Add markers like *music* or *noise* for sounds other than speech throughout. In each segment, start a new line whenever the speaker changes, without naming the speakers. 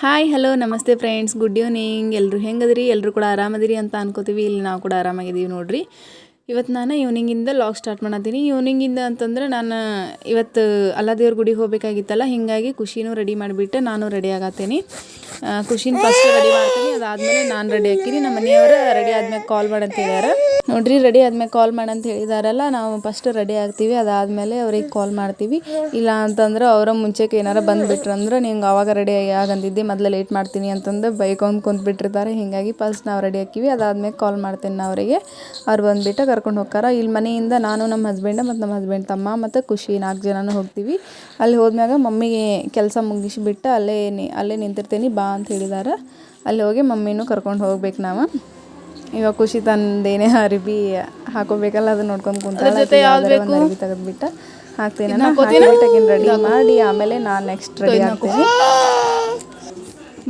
Hi hello ನಮಸ್ತೆ friends good evening ಎಲ್ಲರೂ ಹೆಂಗದ್ರಿ? ಎಲ್ಲರೂ ಕೂಡ ಆರಾಮದಿರಿ ಅಂತ ಅನ್ಕೋತೀವಿ. ಇಲ್ಲಿ ನಾವು ಕೂಡ ಆರಾಮಾಗಿದ್ದೀವಿ ನೋಡ್ರಿ. ಇವತ್ತು ನಾನು ಈವ್ನಿಂಗಿಂದ ಲಾಗ್ ಸ್ಟಾರ್ಟ್ ಮಾಡತ್ತೀನಿ ಈವ್ನಿಂಗಿಂದ ಅಂತಂದ್ರೆ ನಾನು ಇವತ್ತು ಅಲ್ಲದೇವ್ರ ಗುಡಿಗೆ ಹೋಗಬೇಕಾಗಿತ್ತಲ್ಲ, ಹೀಗಾಗಿ ಖುಷಿನೂ ರೆಡಿ ಮಾಡಿಬಿಟ್ಟು ನಾನು ರೆಡಿ ಆಗತ್ತೀನಿ. ಖುಷಿನ ಫಸ್ಟ್ ರೆಡಿ ಮಾಡ್ತೀನಿ, ಅದಾದಮೇಲೆ ನಾನು ರೆಡಿ ಹಾಕಿನಿ ನಮ್ಮ ಮನೆಯವರು ರೆಡಿ ಆದ್ಮೇಲೆ ಕಾಲ್ ಮಾಡಂತ ಹೇಳ್ಯಾರ ನೋಡ್ರಿ ರೆಡಿ ಆದ್ಮೇಲೆ ಕಾಲ್ ಮಾಡಂತ ಹೇಳಿದಾರಲ್ಲ ನಾವು ಫಸ್ಟ್ ರೆಡಿ ಆಗ್ತೀವಿ, ಅದಾದಮೇಲೆ ಅವ್ರಿಗೆ ಕಾಲ್ ಮಾಡ್ತೀವಿ. ಇಲ್ಲ ಅಂತಂದ್ರೆ ಅವರ ಮುಂಚೆಗೆ ಏನಾರ ಬಂದುಬಿಟ್ರು ಅಂದ್ರೆ ನಿಂಗೆ ಅವಾಗ ರೆಡಿ ಆಗಂದಿದ್ದೆ, ಮೊದಲು ಲೇಟ್ ಮಾಡ್ತೀನಿ ಅಂತಂದು ಬೈಕೊಂಡು ಕುಂತ್ಬಿಟ್ಟಿರ್ತಾರೆ. ಹೀಗಾಗಿ ಫಸ್ಟ್ ನಾವು ರೆಡಿ ಹಾಕಿವಿ ಅದಾದಮೇಲೆ ಕಾಲ್ ಮಾಡ್ತೀನಿ ಅವರಿಗೆ. ಅವ್ರು ಬಂದುಬಿಟ್ಟು ಕರ್ಕೊಂಡು ಹೋಗ್ತಾರ. ಇಲ್ಲಿ ಮನೆಯಿಂದ ನಾನು ನಮ್ಮ ಹಸ್ಬೆಂಡ್ ಮತ್ತು ನಮ್ಮ ಹಸ್ಬೆಂಡ್ ತಮ್ಮ ಮತ್ತು ಖುಷಿ ನಾಲ್ಕು ಜನನೂ ಹೋಗ್ತೀವಿ. ಅಲ್ಲಿ ಹೋದ್ಮ್ಯಾಗ ಮಮ್ಮಿಗೆ ಕೆಲಸ ಮುಗಿಸಿಬಿಟ್ಟು ಅಲ್ಲೇ ಅಲ್ಲೇ ನಿಂತಿರ್ತೀನಿ ಬಾ ಅಂತ ಹೇಳಿದಾರೆ. ಅಲ್ಲಿ ಹೋಗಿ ಮಮ್ಮಿನೂ ಕರ್ಕೊಂಡು ಹೋಗ್ಬೇಕು ನಾವು. ಇವಾಗ ಖುಷಿ ತಂದೇನೇ ಅರಿಬಿ ಹಾಕೋಬೇಕಲ್ಲ ಅದನ್ನ ನೋಡ್ಕೊಂಡು ಕುಂತಾರೆ ಅರಿಬಿ ತೆಗೆದ್ಬಿಟ್ಟು ಹಾಕ್ತೀನಿ. ರೆಡಿ ಮಾಡಿ ಆಮೇಲೆ ನಾನು ನೆಕ್ಸ್ಟ್ ರೆಡಿ ಹಾಕ್ತೀನಿ.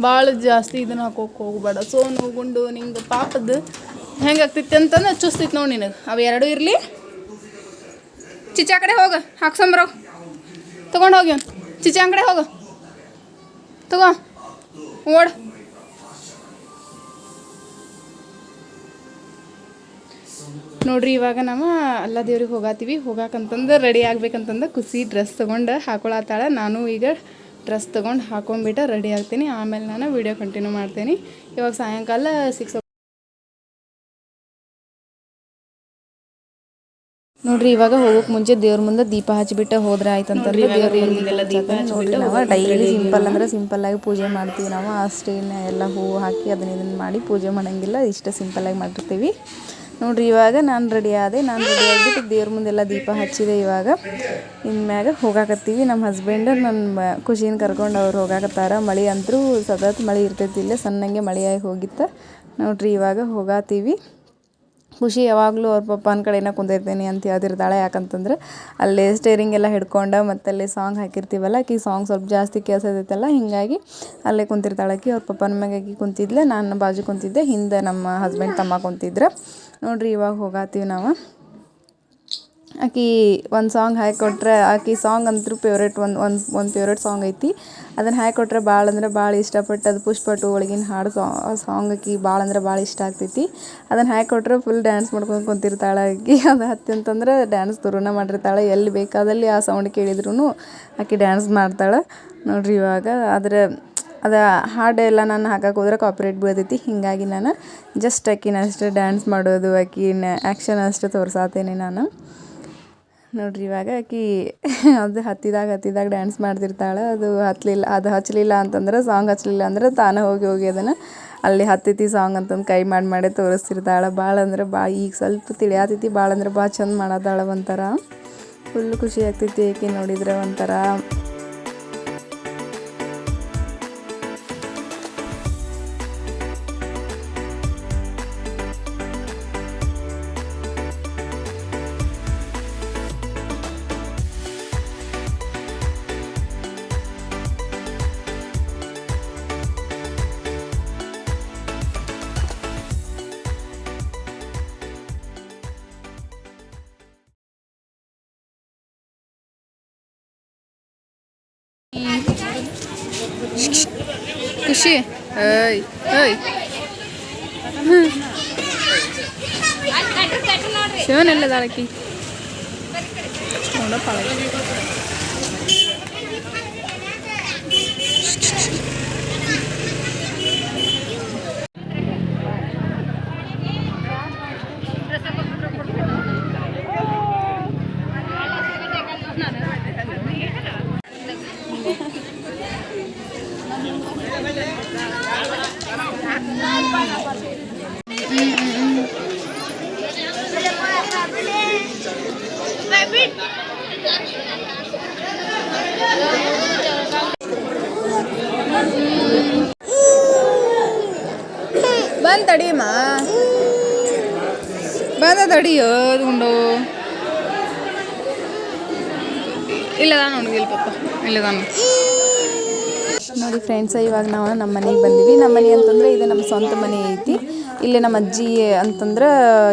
ಭಾಳ ಜಾಸ್ತಿ ಇದನ್ನ ಹಾಕೋಕೆ ಹೋಗ್ಬೇಡ. ಸೋನು ಗುಂಡು ನಿಂಗೆ ಪಾಪದ ಹೆಂಗೆ ಆಗ್ತೈತಿ ಅಂತಂದ್ರೆ ಚುಸ್ತಿತ್ತು ನೋಡಿ ನಿನಗೆ. ಅವು ಎರಡೂ ಇರಲಿ. ಚಿಚ್ಚಾ ಕಡೆ ಹೋಗ ಹಾಕ್ಸಂಬ್ರ ತೊಗೊಂಡು ಹೋಗಿ ಚಿಚ್ಚಾ ಕಡೆ ಹೋಗ. ತಗೋ. ಓಡ್. ನೋಡ್ರಿ, ಇವಾಗ ನಾವು ಅಲ್ಲ ದೇವ್ರಿಗೆ ಹೋಗಾತೀವಿ. ಹೋಗಾಕಂತಂದು ರೆಡಿ ಆಗ್ಬೇಕಂತಂದು ಖುಷಿ ಡ್ರೆಸ್ ತೊಗೊಂಡು ಹಾಕೊಳತ್ತಾಳ. ನಾನು ಈಗ ಡ್ರೆಸ್ ತೊಗೊಂಡು ಹಾಕೊಂಡ್ಬಿಟ್ಟು ರೆಡಿ ಆಗ್ತೀನಿ. ಆಮೇಲೆ ನಾನು ವಿಡಿಯೋ ಕಂಟಿನ್ಯೂ ಮಾಡ್ತೀನಿ. ಇವಾಗ ಸಾಯಂಕಾಲ ಸಿಕ್ಸ್
ನೋಡ್ರಿ ಇವಾಗ ಹೋಗೋಕೆ ಮುಂಚೆ ದೇವ್ರ ಮುಂದೆ ದೀಪ ಹಚ್ಚಿಬಿಟ್ಟು ಹೋದ್ರೆ ಆಯ್ತಂತಂದ್ರೆ ದೇವ್ರ ಮುಂದೆ ದೀಪ ನೋಡ್ರಿ ನಾವು ಡೈಲಿ ಸಿಂಪಲ್ ಅಂದ್ರೆ ಸಿಂಪಲ್ ಆಗಿ ಪೂಜೆ ಮಾಡ್ತೀವಿ ನಾವು. ಅಷ್ಟೇನ ಎಲ್ಲ ಹೂವು ಹಾಕಿ ಅದನ್ನ ಇದನ್ನ ಮಾಡಿ ಪೂಜೆ ಮಾಡಂಗಿಲ್ಲ ಇಷ್ಟ ಸಿಂಪಲ್ ಆಗಿ ಮಾಡಿರ್ತೀವಿ. ನೋಡ್ರಿ ಇವಾಗ ನಾನು ರೆಡಿ ಆದೆ ನಾನು ರೆಡಿ ಆಗಿಬಿಟ್ಟು ದೇವ್ರ ಮುಂದೆಲ್ಲ ದೀಪ ಹಚ್ಚಿದೆ ಇವಾಗ. ಇನ್ಮ್ಯಾಗ ಹೋಗಾಕತ್ತೀವಿ. ನಮ್ಮ ಹಸ್ಬೆಂಡ್ ನನ್ನ ಖುಷಿನ ಕರ್ಕೊಂಡು ಅವ್ರು ಹೋಗಾಕತ್ತಾರ. ಮಳೆ ಅಂತರೂ ಸತತ್ ಮಳೆ ಇರ್ತೈತಿ ಇಲ್ಲೇ ಸಣ್ಣಂಗೆ ಮಳೆಯಾಗಿ ಹೋಗಿತ್ತ. ನೋಡ್ರಿ ಇವಾಗ ಹೋಗಾತೀವಿ. ಖುಷಿ ಯಾವಾಗಲೂ ಅವ್ರ ಪಪ್ಪನ ಕಡೆನೇ ಕುಂದಿರ್ತೀನಿ ಅಂತ ಹೇಳ್ತಿರ್ತಾಳೆ ಯಾಕಂತಂದ್ರೆ ಅಲ್ಲಿ ಸ್ಟೇರಿಂಗ್ ಎಲ್ಲ ಹಿಡ್ಕೊಂಡು ಮತ್ತೆ ಅಲ್ಲಿ ಸಾಂಗ್ ಹಾಕಿರ್ತೀವಲ್ಲ, ಆಕಿ ಸಾಂಗ್ ಸ್ವಲ್ಪ ಜಾಸ್ತಿ ಕೇಳ್ಸತೈತಲ್ಲ ಹೀಗಾಗಿ ಅಲ್ಲೇ ಕುಂತಿರ್ತಾಳೆ ಆಕಿ. ಅವ್ರ ಪಪ್ಪನ ಮ್ಯಾಗ ಕುಂತಿದ್ಲೆ ನಾನು ಬಾಜು ಕುಂತಿದ್ದೆ, ಹಿಂದೆ ನಮ್ಮ ಹಸ್ಬೆಂಡ್ ತಮ್ಮ ಕುಂತಿದ್ರು. ನೋಡ್ರಿ ಇವಾಗ ಹೋಗಾತೀವಿ ನಾವು. ಆಕಿ ಒಂದು ಸಾಂಗ್ ಹಾಕಿಕೊಟ್ರೆ ಆಕೆ ಸಾಂಗ್ ಅಂತೂ ಫೇವ್ರೇಟ್ ಒಂದು ಒಂದು ಒಂದು ಫೇವ್ರೇಟ್ ಸಾಂಗ್ ಐತಿ. ಅದನ್ನು ಹಾಕಿಕೊಟ್ರೆ ಭಾಳ ಅಂದ್ರೆ ಭಾಳ ಇಷ್ಟಪಟ್ಟು ಅದು ಪುಷ್ಪಟು ಒಳಗಿನ ಹಾಡು ಸಾಂಗ್ ಆಕಿ ಭಾಳ ಅಂದ್ರೆ ಭಾಳ ಇಷ್ಟ ಆಗ್ತೈತಿ. ಅದನ್ನು ಹಾಕಿಕೊಟ್ರೆ ಫುಲ್ ಡ್ಯಾನ್ಸ್ ಮಾಡ್ಕೊಂಡು ಕುಂತಿರ್ತಾಳೆ ಆಕಿ. *laughs* ಅದು ಹತ್ತಿ ಅಂತಂದ್ರೆ ಡ್ಯಾನ್ಸ್ ತುರುನ ಮಾಡಿರ್ತಾಳೆ. ಎಲ್ಲಿ ಬೇಕಾದಲ್ಲಿ ಆ ಸೌಂಡ್ ಕೇಳಿದ್ರು ಆಕೆ ಡ್ಯಾನ್ಸ್ ಮಾಡ್ತಾಳೆ. ನೋಡ್ರಿ ಇವಾಗ, ಆದರೆ ಅದು ಹಾಡೆಲ್ಲ ನಾನು ಹಾಕಕ್ಕೆ ಹೋದ್ರೆ ಕಾಪ್ರೇಟ್ ಬೀಳ್ತೈತಿ. ಹೀಗಾಗಿ ನಾನು ಜಸ್ಟ್ ಆಕಿನ ಅಷ್ಟೇ ಡ್ಯಾನ್ಸ್ ಮಾಡೋದು ಆಕಿನ ಆ್ಯಕ್ಷನ್ ಅಷ್ಟೇ ತೋರಿಸಾತೇನೆ ನಾನು. ನೋಡ್ರಿ ಇವಾಗ ಆಕಿ ಅದು ಹತ್ತಿದಾಗ ಹತ್ತಿದಾಗ ಡ್ಯಾನ್ಸ್ ಮಾಡ್ತಿರ್ತಾಳೆ. ಅದು ಹತ್ತಲಿಲ್ಲ ಅದು ಹಚ್ಚಲಿಲ್ಲ ಅಂತಂದ್ರೆ ಸಾಂಗ್ ಹಚ್ಚಲಿಲ್ಲ ಅಂದ್ರೆ ತಾನೇ ಹೋಗಿ ಹೋಗಿ ಅದನ್ನು ಅಲ್ಲಿ ಹತ್ತೈತಿ ಸಾಂಗ್ ಅಂತಂದು ಕೈ ಮಾಡಿ ಮಾಡೇ ತೋರಿಸ್ತಿರ್ತಾಳೆ. ಭಾಳ ಅಂದ್ರೆ ಭಾಳ ಈಗ ಸ್ವಲ್ಪ ತಿಳಿಯಾತೈತಿ ಭಾಳ ಅಂದ್ರೆ ಭಾಳ ಚಂದ ಮಾಡತ್ತಾಳೆ ಒಂಥರ. ಫುಲ್ ಖುಷಿ ಆಗ್ತೈತಿ ಆಕೆ ನೋಡಿದ್ರೆ ಒಂಥರ.
ഋഷി ഏയ് ഏയ് ശിവനല്ലേ തലക്കി അവിടെ പറയും ನೋಡಿ
ಫ್ರೆಂಡ್ಸ್ ಇವಾಗ ನಾವು ನಮ್ಮ ಮನೆಗೆ ಬಂದೀವಿ. ನಮ್ಮ ಮನೆ ಅಂತಂದ್ರೆ ಇದು ನಮ್ಮ ಸ್ವಂತ ಮನೆ ಐತಿ. ಇಲ್ಲಿ ನಮ್ಮ ಅಜ್ಜಿ ಅಂತಂದ್ರೆ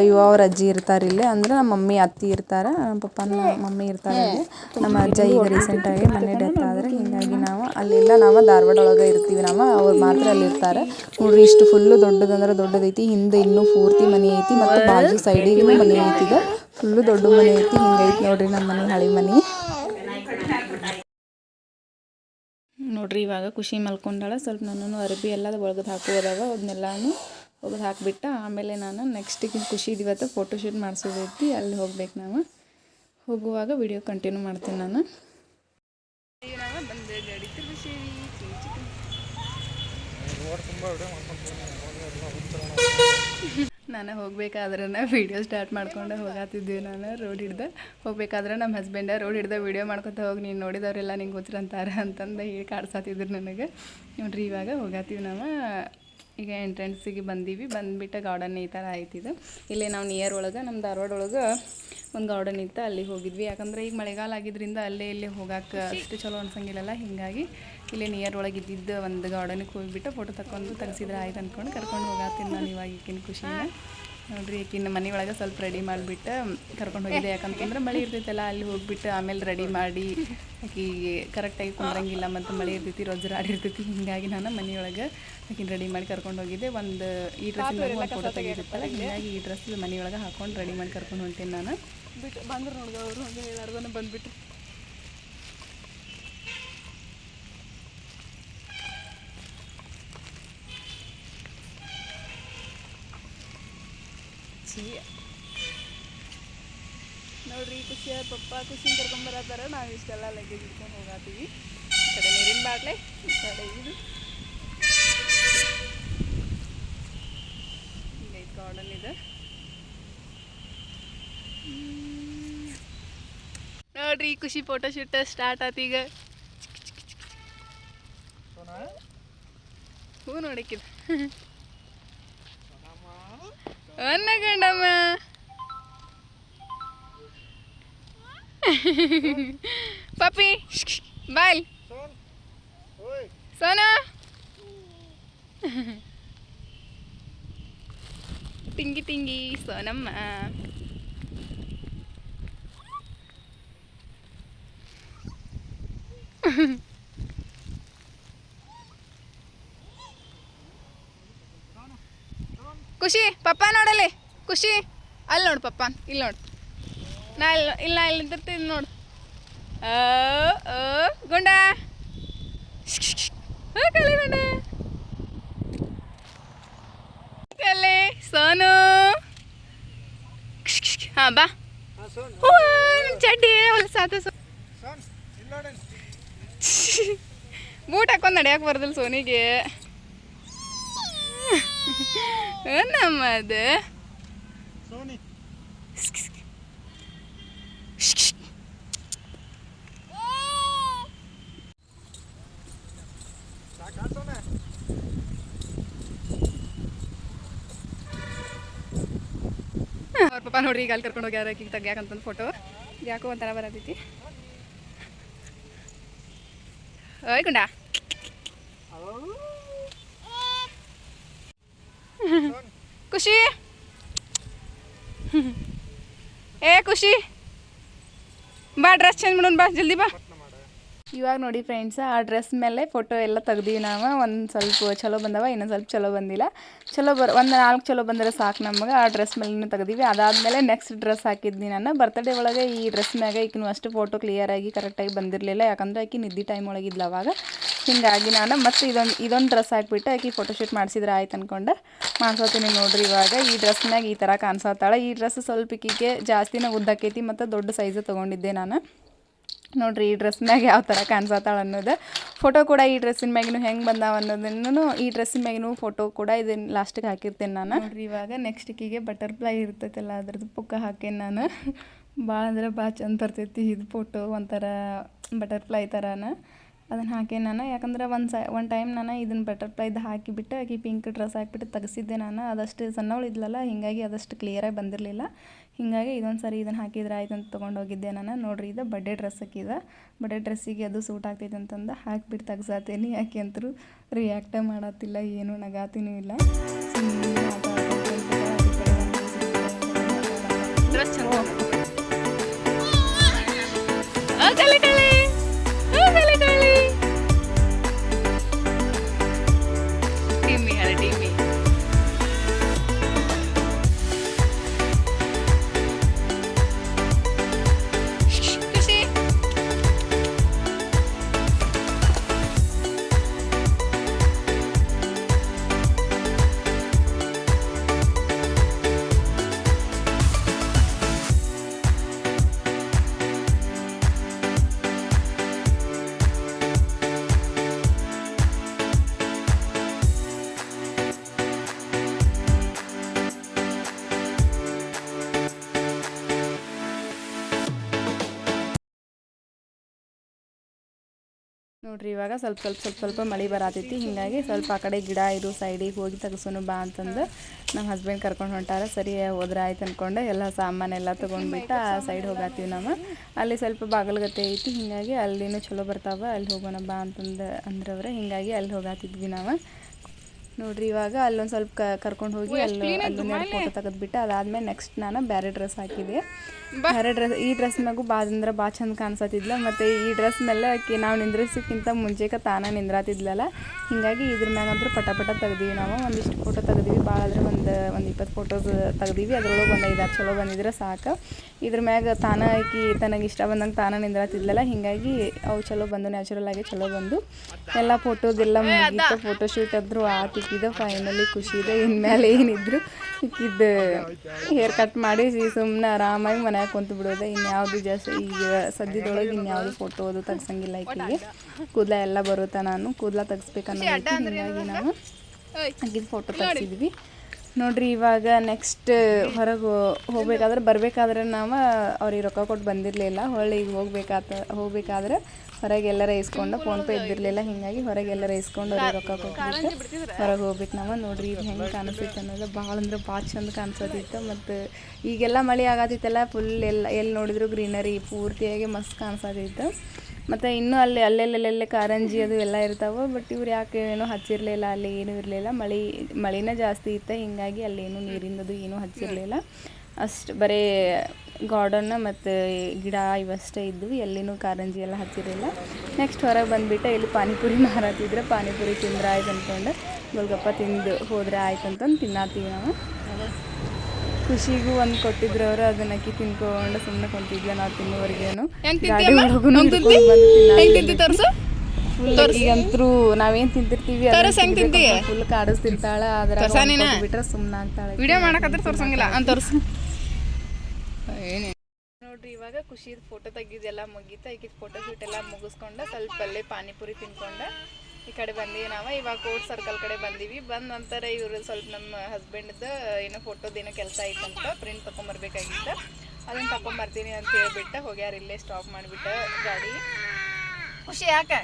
ಇವ ಅವ್ರ ಅಜ್ಜಿ ಇರ್ತಾರೆ ಇಲ್ಲಿ. ಅಂದ್ರೆ ನಮ್ಮ ಮಮ್ಮಿ, ಅತ್ತಿ ಇರ್ತಾರೆ, ನಮ್ಮ ಪಪ್ಪನ ಮಮ್ಮಿ ಇರ್ತಾರೆ ನಮ್ಮ ಅಜ್ಜ ಈಗ ರೀಸೆಂಟಾಗಿ ಮನೆ ಡೆತ್ ಆದ್ರೆ ಹಿಂಗಾಗಿ ನಾವು ಅಲ್ಲೆಲ್ಲ ನಾವು ಧಾರವಾಡ ಒಳಗೆ ಇರ್ತೀವಿ ನಾವು. ಅವ್ರು ಮಾತ್ರ ಅಲ್ಲಿ ಇರ್ತಾರೆ. ನೋಡ್ರಿ, ಇಷ್ಟು ಫುಲ್ಲು ದೊಡ್ಡದಂದ್ರೆ ದೊಡ್ಡದೈತಿ. ಹಿಂದೆ ಇನ್ನೂ ಪೂರ್ತಿ ಮನೆ ಐತಿ. ಮತ್ತು ಬಾಜು ಸೈಡಿಗೂ ಮನೆ ಐತಿ ಇದು. ಫುಲ್ಲು ದೊಡ್ಡ ಮನೆ ಐತಿ. ಹಿಂಗೈತಿ ನೋಡ್ರಿ ನಮ್ಮ ಮನೆ, ಹಳೆ ಮನೆ. ನೋಡ್ರಿ, ಇವಾಗ ಖುಷಿ ಮಲ್ಕೊಂಡಾಳ. ಸ್ವಲ್ಪ ನಾನು ಅರಬಿ ಎಲ್ಲ ಒಳಗದು ಹಾಕೋದವ ಅದನ್ನೆಲ್ಲಾನು ಒಗದು ಹಾಕಿಬಿಟ್ಟು. ಆಮೇಲೆ ನಾನು ನೆಕ್ಸ್ಟಿಗೆ ಖುಷಿ ಇವತ್ತು ಫೋಟೋಶೂಟ್ ಮಾಡಿಸೋದೈತಿ, ಅಲ್ಲಿ ಹೋಗ್ಬೇಕು ನಾವು. ಹೋಗುವಾಗ ವಿಡಿಯೋ ಕಂಟಿನ್ಯೂ ಮಾಡ್ತೀನಿ ನಾನು. ನಾನು ಹೋಗ್ಬೇಕಾದ್ರೆ ವೀಡಿಯೋ ಸ್ಟಾರ್ಟ್ ಮಾಡ್ಕೊಂಡು ಹೋಗಾತಿದ್ವಿ ನಾನು ರೋಡ್ ಹಿಡ್ದು ಹೋಗ್ಬೇಕಾದ್ರೆ ನಮ್ಮ ಹಸ್ಬೆಂಡ ರೋಡ್ ಹಿಡ್ದು ವೀಡಿಯೋ ಮಾಡ್ಕೊತ ಹೋಗಿ, ನೀನು ನೋಡಿದವರೆಲ್ಲ ನಿಂಗೆ ಗೊತ್ತಿರಂತಾರೆ? ಅಂತಂದು ಹೇಳಿ ಕಾಡ್ಸಾತಿದ್ರು ನನಗೆ. ನೋಡ್ರಿ, ಇವಾಗ ಹೋಗಾತೀವಿ ನಾವು. ಈಗ ಎಂಟ್ರೆನ್ಸಿಗೆ ಬಂದೀವಿ. ಬಂದುಬಿಟ್ಟು ಗಾರ್ಡನ್ ಈ ಥರ ಆಯ್ತಿದೆ ಇಲ್ಲಿ ನಾವು ನಿಯರ್ ಒಳಗೆ ನಮ್ಮ ಧಾರವಾಡ ಒಳಗೆ ಒಂದು ಗಾರ್ಡನ್ ಇತ್ತು ಅಲ್ಲಿಗೆ ಹೋಗಿದ್ವಿ. ಯಾಕಂದ್ರೆ ಈಗ ಮಳೆಗಾಲ ಆಗಿದ್ರಿಂದ ಅಲ್ಲೇ ಇಲ್ಲಿ ಹೋಗಕ್ಕೆ ಅಷ್ಟು ಚಲೋ ಅನ್ಸಂಗಿಲ್ಲಲ್ಲ. ಹೀಗಾಗಿ ಇಲ್ಲೇ ನಿಯರ್ ಒಳಗೆ ಇದ್ದಿದ್ದ ಒಂದು ಗಾರ್ಡನಿಗೆ ಹೋಗಿಬಿಟ್ಟು ಫೋಟೋ ತಗೊಂಡು ತೆಗ್ಸಿದ್ರೆ ಆಯ್ತು ಅಂದ್ಕೊಂಡು ಕರ್ಕೊಂಡು ಹೋಗಾತೀನಿ ನಾನು ಇವಾಗ ಈಗಿನ ಖುಷಿನ. ನೋಡ್ರಿ, ಈಕಿನ ಮನೆ ಒಳಗೆ ಸ್ವಲ್ಪ ರೆಡಿ ಮಾಡಿಬಿಟ್ಟು ಕರ್ಕೊಂಡು ಹೋಗಿದ್ದೆ. ಯಾಕಂತಂದ್ರೆ ಮಳೆ ಇರ್ತೈತಲ್ಲ, ಅಲ್ಲಿ ಹೋಗ್ಬಿಟ್ಟು ಆಮೇಲೆ ರೆಡಿ ಮಾಡಿ ಆಕಿಗೆ ಕರೆಕ್ಟಾಗಿ ಕುಂದ್ರಂಗಿಲ್ಲ ಮತ್ತು ಮಳೆ ಇರ್ತೈತಿ ರೊಜ್ಜರ ಆಡಿರ್ತೈತಿ ಹೀಗಾಗಿ ನಾನು ಮನೆಯೊಳಗೆ ಆಕಿನ ರೆಡಿ ಮಾಡಿ ಕರ್ಕೊಂಡು ಹೋಗಿದ್ದೆ. ಒಂದು ಈ ಡ್ರೆಸ್ ಫೋಟೋ ತೆಗಿರುತ್ತಲ್ಲ ಹೀಗಾಗಿ ಈ ಡ್ರೆಸ್ ಮನೆಯೊಳಗೆ ಹಾಕೊಂಡು ರೆಡಿ ಮಾಡಿ ಕರ್ಕೊಂಡು ಹೊಂಟೇನೆ ನಾನು.
ಬಿಟ್ಟು ಬಂದ್ರು ನೋಡಿದ್ರು ಹಂಗೆ ಎಲ್ಲರಿಗೂ ಬಂದ್ಬಿಟ್ರು. ಖುಷಿ ಪಪ್ಪ ಖುಷಿ ಕರ್ಕೊಂಬರತ್ತಾರ ನಾವು ಇಷ್ಟೆಲ್ಲ ಲಗೇಜ್ ಇಟ್ಕೊಂಡು ಹೋಗಾತೀವಿ. ಈ ಕಡೆ ನೀರಿನ ಬಾಟ್ಲೆ, ಈ ಕಡೆ ಇದು. ಗಾರ್ಡನ್ ಇದೆ. ನೋಡ್ರಿ ಖುಷಿ ಫೋಟೋ ಶೂಟ್ ಸ್ಟಾರ್ಟ್ ಆತ ಈಗ. ಹೂ ನೋಡಕ್ಕಿದ. *laughs* ಅನ್ನ ಪಪ್ಪಿ ಬಾಯ್ ಸೋನಾ ಟಿಂಗಿ ಟಿಂಗಿ ಸೋನಮ್ಮ ಖುಷಿ ಪಪ್ಪ ನೋಡಲ್ಲಿ ಖುಷಿ ಅಲ್ಲಿ ನೋಡು ಪಪ್ಪ ಇಲ್ಲಿ ನೋಡು ನಾ ಇಲ್ಲ ಇಲ್ಲ ಇಲ್ಲಿ ನಿಂತಿರ್ತೀನಿ ನೋಡು. ಗುಂಡ. ಆ, ಕಲಿ ಗುಂಡ. ಕಲೆ ಸೋನು. ಹಾಂ ಬಾ. ಚಡ್ಡಿ ಹೊಲಸಾತ ಬೂಟ್ ಹಾಕೊಂಡು ನಡೆಯಕ್ಕೆ ಬರ್ದಲ್ ಸೋನಿಗೆ. ನಮ್ಮದು? ಅವ್ರ ಪಪ್ಪ ನೋಡ್ರಿ ಈಗ ಅಲ್ಲಿ ಕರ್ಕೊಂಡು ಹೋಗ್ಯಾರ ಈಗ ತೆಗ್ಯಾಕಂತಂದು ಫೋಟೋ ಯಾಕೋ ಒಂಥರ ಬರತೈತಿ. ಓಯ್ ಗುಂಡ. ಖುಷಿ. ಏ ಖುಷಿ. ಬಾ ಡ್ರೆಸ್ ಚೇಂಜ್ ಮಾಡೋಣ ಬಾ, ಜಲ್ದಿ ಬಾ. ಇವಾಗ ನೋಡಿ ಫ್ರೆಂಡ್ಸ್ ಆ ಡ್ರೆಸ್ ಮೇಲೆ ಫೋಟೋ ಎಲ್ಲ ತೆಗ್ದೀವಿ ನಾವು. ಒಂದು ಸ್ವಲ್ಪ ಚಲೋ ಬಂದವ, ಇನ್ನೊಂದು ಸ್ವಲ್ಪ ಚಲೋ ಬಂದಿಲ್ಲ. ಚಲೋ ಬರ್, ಒಂದು ನಾಲ್ಕು ಚಲೋ ಬಂದರೆ ಸಾಕು ನಮಗೆ, ಆ ಡ್ರೆಸ್ ಮೇಲೆ ತೆಗ್ದೀವಿ. ಅದಾದಮೇಲೆ ನೆಕ್ಸ್ಟ್ ಡ್ರೆಸ್ ಹಾಕಿದ್ನಿ ನಾನು. ಬರ್ತಡೇ ಒಳಗೆ ಈ ಡ್ರೆಸ್ ಮ್ಯಾಗ ಈಗಿನೂ ಅಷ್ಟು ಫೋಟೋ ಕ್ಲಿಯರಾಗಿ ಕರೆಕ್ಟಾಗಿ ಬಂದಿರಲಿಲ್ಲ. ಯಾಕಂದ್ರೆ ಆಕಿ ನಿದ್ದೆ ಟೈಮ್ ಒಳಗಿದ್ಲ ಅವಾಗ. ಹಿಂಗಾಗಿ ನಾನು ಮತ್ತೆ ಇದೊಂದು ಇದೊಂದು ಡ್ರೆಸ್ ಹಾಕ್ಬಿಟ್ಟು ಆಕಿ ಫೋಟೋಶೂಟ್ ಮಾಡಿಸಿದ್ರೆ ಆಯ್ತು ಅಂದ್ಕೊಂಡು ಮಾಡ್ಸೋತೀನಿ ನೋಡ್ರಿ ಇವಾಗ. ಈ ಡ್ರೆಸ್ನಾಗ ಈ ಥರ ಕಾಣಿಸತ್ತಾಳೆ ಈ ಡ್ರೆಸ್ ಸ್ವಲ್ಪ ಈಕಿಗೆ ಜಾಸ್ತಿನೇ ಉದ್ದಕ್ಕೈತಿ ಮತ್ತು ದೊಡ್ಡ ಸೈಜ್ ತೊಗೊಂಡಿದ್ದೆ ನಾನು. ನೋಡ್ರಿ, ಈ ಡ್ರೆಸ್ ಮ್ಯಾಗ ಯಾವ ಥರ ಕಾಣಿಸತ್ತಾಳ ಅನ್ನೋದು. ಫೋಟೋ ಕೂಡ ಈ ಡ್ರೆಸ್ಸಿನ ಮ್ಯಾಗಿನೂ ಹೆಂಗೆ ಬಂದಾವ ಅನ್ನೋದನ್ನು ಈ ಡ್ರೆಸ್ಸಿನ ಮ್ಯಾಗಿನೂ ಫೋಟೋ ಕೂಡ ಇದನ್ನು ಲಾಸ್ಟಿಗೆ ಹಾಕಿರ್ತೀನಿ ನಾನು. ನೋಡ್ರಿ, ಇವಾಗ ನೆಕ್ಸ್ಟ್ ಕಿಗೆ ಬಟರ್ಫ್ಲೈ ಇರ್ತೈತಲ್ಲ, ಅದ್ರದ್ದು ಪುಕ್ಕ ಹಾಕೇನಿ ನಾನು. ಭಾಳ ಅಂದ್ರೆ ಭಾಳ ಚಂದ ಬರ್ತೈತಿ ಇದು ಫೋಟೋ ಒಂಥರ ಬಟರ್ಫ್ಲೈ ಥರನ ಅದನ್ನು ಹಾಕಿ ನಾನು. ಯಾಕಂದ್ರೆ ಒಂದು ಸ, ಒಂದು ಟೈಮ್ ನಾನು ಇದನ್ನು ಬಟರ್ಫ್ಲೈದು ಹಾಕಿಬಿಟ್ಟು, ಆಕಿ ಪಿಂಕ್ ಡ್ರೆಸ್ ಹಾಕಿಬಿಟ್ಟು ತೆಗೆಸಿದ್ದೆ ನಾನು. ಅದಷ್ಟು ಸಣ್ಣವಳು ಇದ್ಲಲ್ಲ ಹೀಗಾಗಿ ಅದಷ್ಟು ಕ್ಲಿಯರಾಗಿ ಬಂದಿರಲಿಲ್ಲ. ಹೀಗಾಗಿ ಇದೊಂದು ಸರಿ ಇದನ್ನು ಹಾಕಿದ್ರೆ ಆಯ್ತು ಅಂತ ತೊಗೊಂಡೋಗಿದ್ದೆ ನಾನು. ನೋಡ್ರಿ, ಇದು ಬಡ್ಡೆ ಡ್ರೆಸ್ ಹಾಕಿದ ಬಡ್ಡೆ ಡ್ರೆಸ್ಸಿಗೆ ಅದು ಸೂಟ್ ಆಗ್ತೈತೆ ಅಂತಂದು ಹಾಕಿಬಿಟ್ಟು ತೆಗ್ಸಾತೀನಿ. ಯಾಕೆ ಅಂತರೂ ರಿಯಾಕ್ಟೇ ಮಾಡತ್ತಿಲ್ಲ, ಏನು ನಗಾತಿನೂ ಇಲ್ಲ.
ನೋಡ್ರಿ, ಇವಾಗ ಸ್ವಲ್ಪ ಸ್ವಲ್ಪ ಸ್ವಲ್ಪ ಸ್ವಲ್ಪ ಮಳೆ ಬರತೈತಿ. ಹಿಂಗಾಗಿ ಸ್ವಲ್ಪ ಆ ಕಡೆ ಗಿಡ ಇರು ಸೈಡಿಗೆ ಹೋಗಿ ತೆಗ್ಸೋನು ಬಾ ಅಂತಂದು ನಮ್ಮ ಹಸ್ಬೆಂಡ್ ಕರ್ಕೊಂಡು ಹೊಂಟಾರ. ಸರಿ, ಹೋದ್ರೆ ಆಯ್ತು ಅನ್ಕೊಂಡೆ. ಎಲ್ಲ ಸಾಮಾನೆಲ್ಲ ತೊಗೊಂಡ್ಬಿಟ್ಟು ಆ ಸೈಡ್ ಹೋಗತ್ತೀವಿ ನಾವು. ಅಲ್ಲಿ ಸ್ವಲ್ಪ ಬಾಗಲಗತ್ತೆ ಐತಿ. ಹಿಂಗಾಗಿ ಅಲ್ಲಿನೂ ಚಲೋ ಬರ್ತಾವ. ಅಲ್ಲಿ ಹೋಗೋಣ ಬಾ ಅಂತಂದು ಅಂದ್ರವ್ರೆ. ಹಿಂಗಾಗಿ ಅಲ್ಲಿ ಹೋಗತ್ತಿದ್ವಿ ನಾವು. ನೋಡ್ರಿ ಇವಾಗ ಅಲ್ಲೊಂದು ಸ್ವಲ್ಪ ಕ ಕರ್ಕೊಂಡು ಹೋಗಿ ಅಲ್ಲಿ ಅಲ್ಲೊಂದೆರಡು ಫೋಟೋ ತೆಗೆದ್ಬಿಟ್ಟು ಅದಾದ್ಮೇಲೆ ನೆಕ್ಸ್ಟ್ ನಾನು ಬೇರೆ ಡ್ರೆಸ್ ಹಾಕಿದೆ. ಬೇರೆ ಡ್ರೆಸ್ ಈ ಡ್ರೆಸ್ ಮ್ಯಾಗು ಭಾಳ ಅಂದ್ರೆ ಭಾಳ ಚಂದ ಕಾಣಿಸತ್ತಿದ್ಲ ಮತ್ತು ಈ ಡ್ರೆಸ್ ಮೇಲೆ ಆಕೆ ನಾವು ನಿಂದ್ರಿಸೋಕ್ಕಿಂತ ಮುಂಚೆಕ ತಾನೇ ನಿಂದ್ರಾತಿದ್ಲಲ್ಲ ಹಿಂಗಾಗಿ ಇದ್ರ ಮ್ಯಾಗಂದ್ರೆ ಪಟ ಪಟ ತೆಗ್ದೀವಿ ನಾವು ಒಂದಿಷ್ಟು ಫೋಟೋ ತೆಗ್ದೀವಿ ಭಾಳ ಅಂದ್ರೆ ಒಂದು ಒಂದು ಇಪ್ಪತ್ತು ಫೋಟೋಸ್ ತೆಗ್ದೀವಿ ಅದ್ರೊಳಗೆ ಒಂದು ಐದಾರು ಚಲೋ ಬಂದಿದ್ರೆ ಸಾಕು. ಇದ್ರ ಮ್ಯಾಗ ತಾನೇ ಆಕಿ ತನಗೆ ಇಷ್ಟ ಬಂದಂಗೆ ತಾನೇ ನಿಂದ್ರಾತಿದ್ಲಲ್ಲ ಹಿಂಗಾಗಿ ಅವು ಚಲೋ ಬಂದು ನ್ಯಾಚುರಲ್ ಆಗಿ ಚಲೋ ಬಂದು ಎಲ್ಲ ಫೋಟೋದೆಲ್ಲ ಮುಗಿತು ಫೋಟೋ ಶೂಟ್ ಆದ್ರು ಆತಿಕ್ಕಿದ ಫೈನಲಿ ಖುಷಿ ಇದೆ ಇನ್ಮೇಲೆ ಏನಿದ್ರು ಇಕ್ಕಿದ್ದು ಹೇರ್ ಕಟ್ ಮಾಡಿ ಸುಮ್ಮನೆ ಆರಾಮಾಗಿ ಮನ್ಯಾಗ ಕುಂತು ಬಿಡೋದೆ. ಇನ್ಯಾವುದು ಜಾಸ್ತಿ ಈಗ ಸದ್ಯದೊಳಗೆ ಇನ್ಯಾವುದು ಫೋಟೋ ಅದು ತೆಗ್ಸಂಗಿಲ್ಲ ಈಕೆಗೆ. ಕೂದಲ ಎಲ್ಲ ಬರುತ್ತಾ ನಾನು. ಕೂದಲ ತೆಗ್ಸ್ಬೇಕನ್ನೋದೈತಿ ಹಿಂಗಾಗಿ ನಾವು ಆಗಿದ್ದು ಫೋಟೋ ತೆಗ್ಸಿದ್ವಿ. ನೋಡ್ರಿ ಇವಾಗ ನೆಕ್ಸ್ಟ್ ಹೊರಗೆ ಹೋಗ್ಬೇಕಾದ್ರೆ ಬರಬೇಕಾದ್ರೆ ನಾವು ಅವ್ರಿಗೆ ರೊಕ್ಕ ಕೊಟ್ಟು ಬಂದಿರಲಿಲ್ಲ. ಹೊಳ್ಳಿ ಈಗ ಹೋಗ್ಬೇಕಾತ ಹೋಗ್ಬೇಕಾದ್ರೆ ಹೊರಗೆ ಎಲ್ಲರ ಇಸ್ಕೊಂಡು ಫೋನ್ಪೇ ಇದ್ದಿರಲಿಲ್ಲ, ಹಿಂಗಾಗಿ ಹೊರಗೆ ಎಲ್ಲರ ಇಸ್ಕೊಂಡು ಅವ್ರಿಗೆ ರೊಕ್ಕ ಕೊಟ್ಬಿಟ್ಟು ಹೊರಗೆ ಹೋಗ್ಬೇಕು ನಾವು ನೋಡ್ರಿ ಇದು ಹೆಂಗೆ ಕಾಣಿಸ್ತೈತೆ ಅನ್ನೋದು ಭಾಳ ಅಂದ್ರೆ ಭಾಳ ಚಂದ ಕಾಣಿಸೋದಿತ್ತು. ಮತ್ತು ಈಗೆಲ್ಲ ಮಳೆ ಆಗತ್ತಿತ್ತಲ್ಲ ಫುಲ್ ಎಲ್ಲ ಎಲ್ಲಿ ನೋಡಿದ್ರು ಗ್ರೀನರಿ ಪೂರ್ತಿಯಾಗಿ ಮಸ್ತ್ ಕಾಣಿಸೋದಿತ್ತು. ಮತ್ತು ಇನ್ನೂ ಅಲ್ಲಿ ಅಲ್ಲೆಲ್ಲೆಲ್ಲೆಲ್ಲೆ ಕಾರಂಜಿ ಅದು ಎಲ್ಲ ಇರ್ತಾವೆ ಬಟ್ ಇವ್ರು ಯಾಕೆ ಏನೂ ಹಚ್ಚಿರಲಿಲ್ಲ, ಅಲ್ಲಿ ಏನೂ ಇರಲಿಲ್ಲ. ಮಳೆ ಮಳೆನೇ ಜಾಸ್ತಿ ಇತ್ತು, ಹಿಂಗಾಗಿ ಅಲ್ಲಿ ಏನೂ ನೀರಿಂದದು ಏನೂ ಹಚ್ಚಿರಲಿಲ್ಲ. ಅಷ್ಟು ಬರೀ ಗಾರ್ಡನ್ನ ಮತ್ತು ಗಿಡ ಇವಷ್ಟೇ ಇದ್ವು. ಎಲ್ಲಿನೂ ಕಾರಂಜಿ ಎಲ್ಲ ಹತ್ತಿರಲಿಲ್ಲ. ನೆಕ್ಸ್ಟ್ ಹೊರಗೆ ಬಂದುಬಿಟ್ಟು ಇಲ್ಲಿ ಪಾನಿಪುರಿ ಮಾರತ್ತಿದ್ರೆ ಪಾನಿಪುರಿ ತಿಂದ್ರೆ ಆಯ್ತು ಅಂದ್ಕೊಂಡು ಗೋಲ್ಗಪ್ಪ ತಿಂದು ಹೋದ್ರೆ ಆಯ್ತು ಅಂತಂದು ತಿನ್ನತ್ತೀವಿ ನಾವು. ಖುಷಿಗೂ ಒಂದು ಕೊಟ್ಟಿದ್ರು ಅವರು ಅದನ್ನ ಅಕ್ಕಿ ತಿನ್ಕೊಂಡು ಸುಮ್ಮನೆ ಕುಂತಿದ್ಲ ನಾವು ತಿನ್ನೋವರೆಗೇನು.
ತೋರ್ಸು?
ಈಗಂತರೂ ನಾವೇನ್ ತಿಂತಿರ್ತೀವಿ? ಫುಲ್ ಕಾಡಿಸ್ತಿರ್ತಾಳ ಅದ್ರ
ನೀನ?
ಬಿಟ್ರೆ ಸುಮ್ಮನೆ ಆಗ್ತಾಳೆ.
ವಿಡಿಯೋ ಮಾಡಕತ್ರ ತೋರ್ಸಂಗಿಲ್ಲ. ಅಂತ ತೋರ್ಸು. ಏನೇ.
ನೋಡ್ರಿ ಇವಾಗ ಖುಷಿದ ಫೋಟೋ ತೆಗಿದೆಲ್ಲ ಮುಗೀತ. ಈಗಿದ ಫೋಟೋ ಶೂಟ್ ಎಲ್ಲ ಮುಗಿಸ್ಕೊಂಡ ಸ್ವಲ್ಪ ಅಲ್ಲೇ ಪಾನಿಪುರಿ ತಿನ್ಕೊಂಡ. ಈ ಕಡೆ ಬಂದೀವಿ ನಾವು ಇವಾಗ ಕೋರ್ಟ್ ಸರ್ಕಲ್ ಕಡೆ ಬಂದೀವಿ. ಬಂದ ನಂತರ ಇವರು ಸ್ವಲ್ಪ ನಮ್ಮ ಹಸ್ಬೆಂಡ್ದ ಏನೋ ಫೋಟೋದ ಏನೋ ಕೆಲಸ ಐತಂತ ಪ್ರಿಂಟ್ ತೊಗೊಂಬರ್ಬೇಕಾಗಿತ್ತು ಅದನ್ನ ತಕೊಂಬರ್ತೀನಿ ಅಂತ ಹೇಳ್ಬಿಟ್ಟು ಹೋಗ್ಯಾರ ಇಲ್ಲೇ ಸ್ಟಾಪ್ ಮಾಡಿಬಿಟ್ಟು ಗಾಡಿ. ಖುಷಿ ಯಾಕೆ?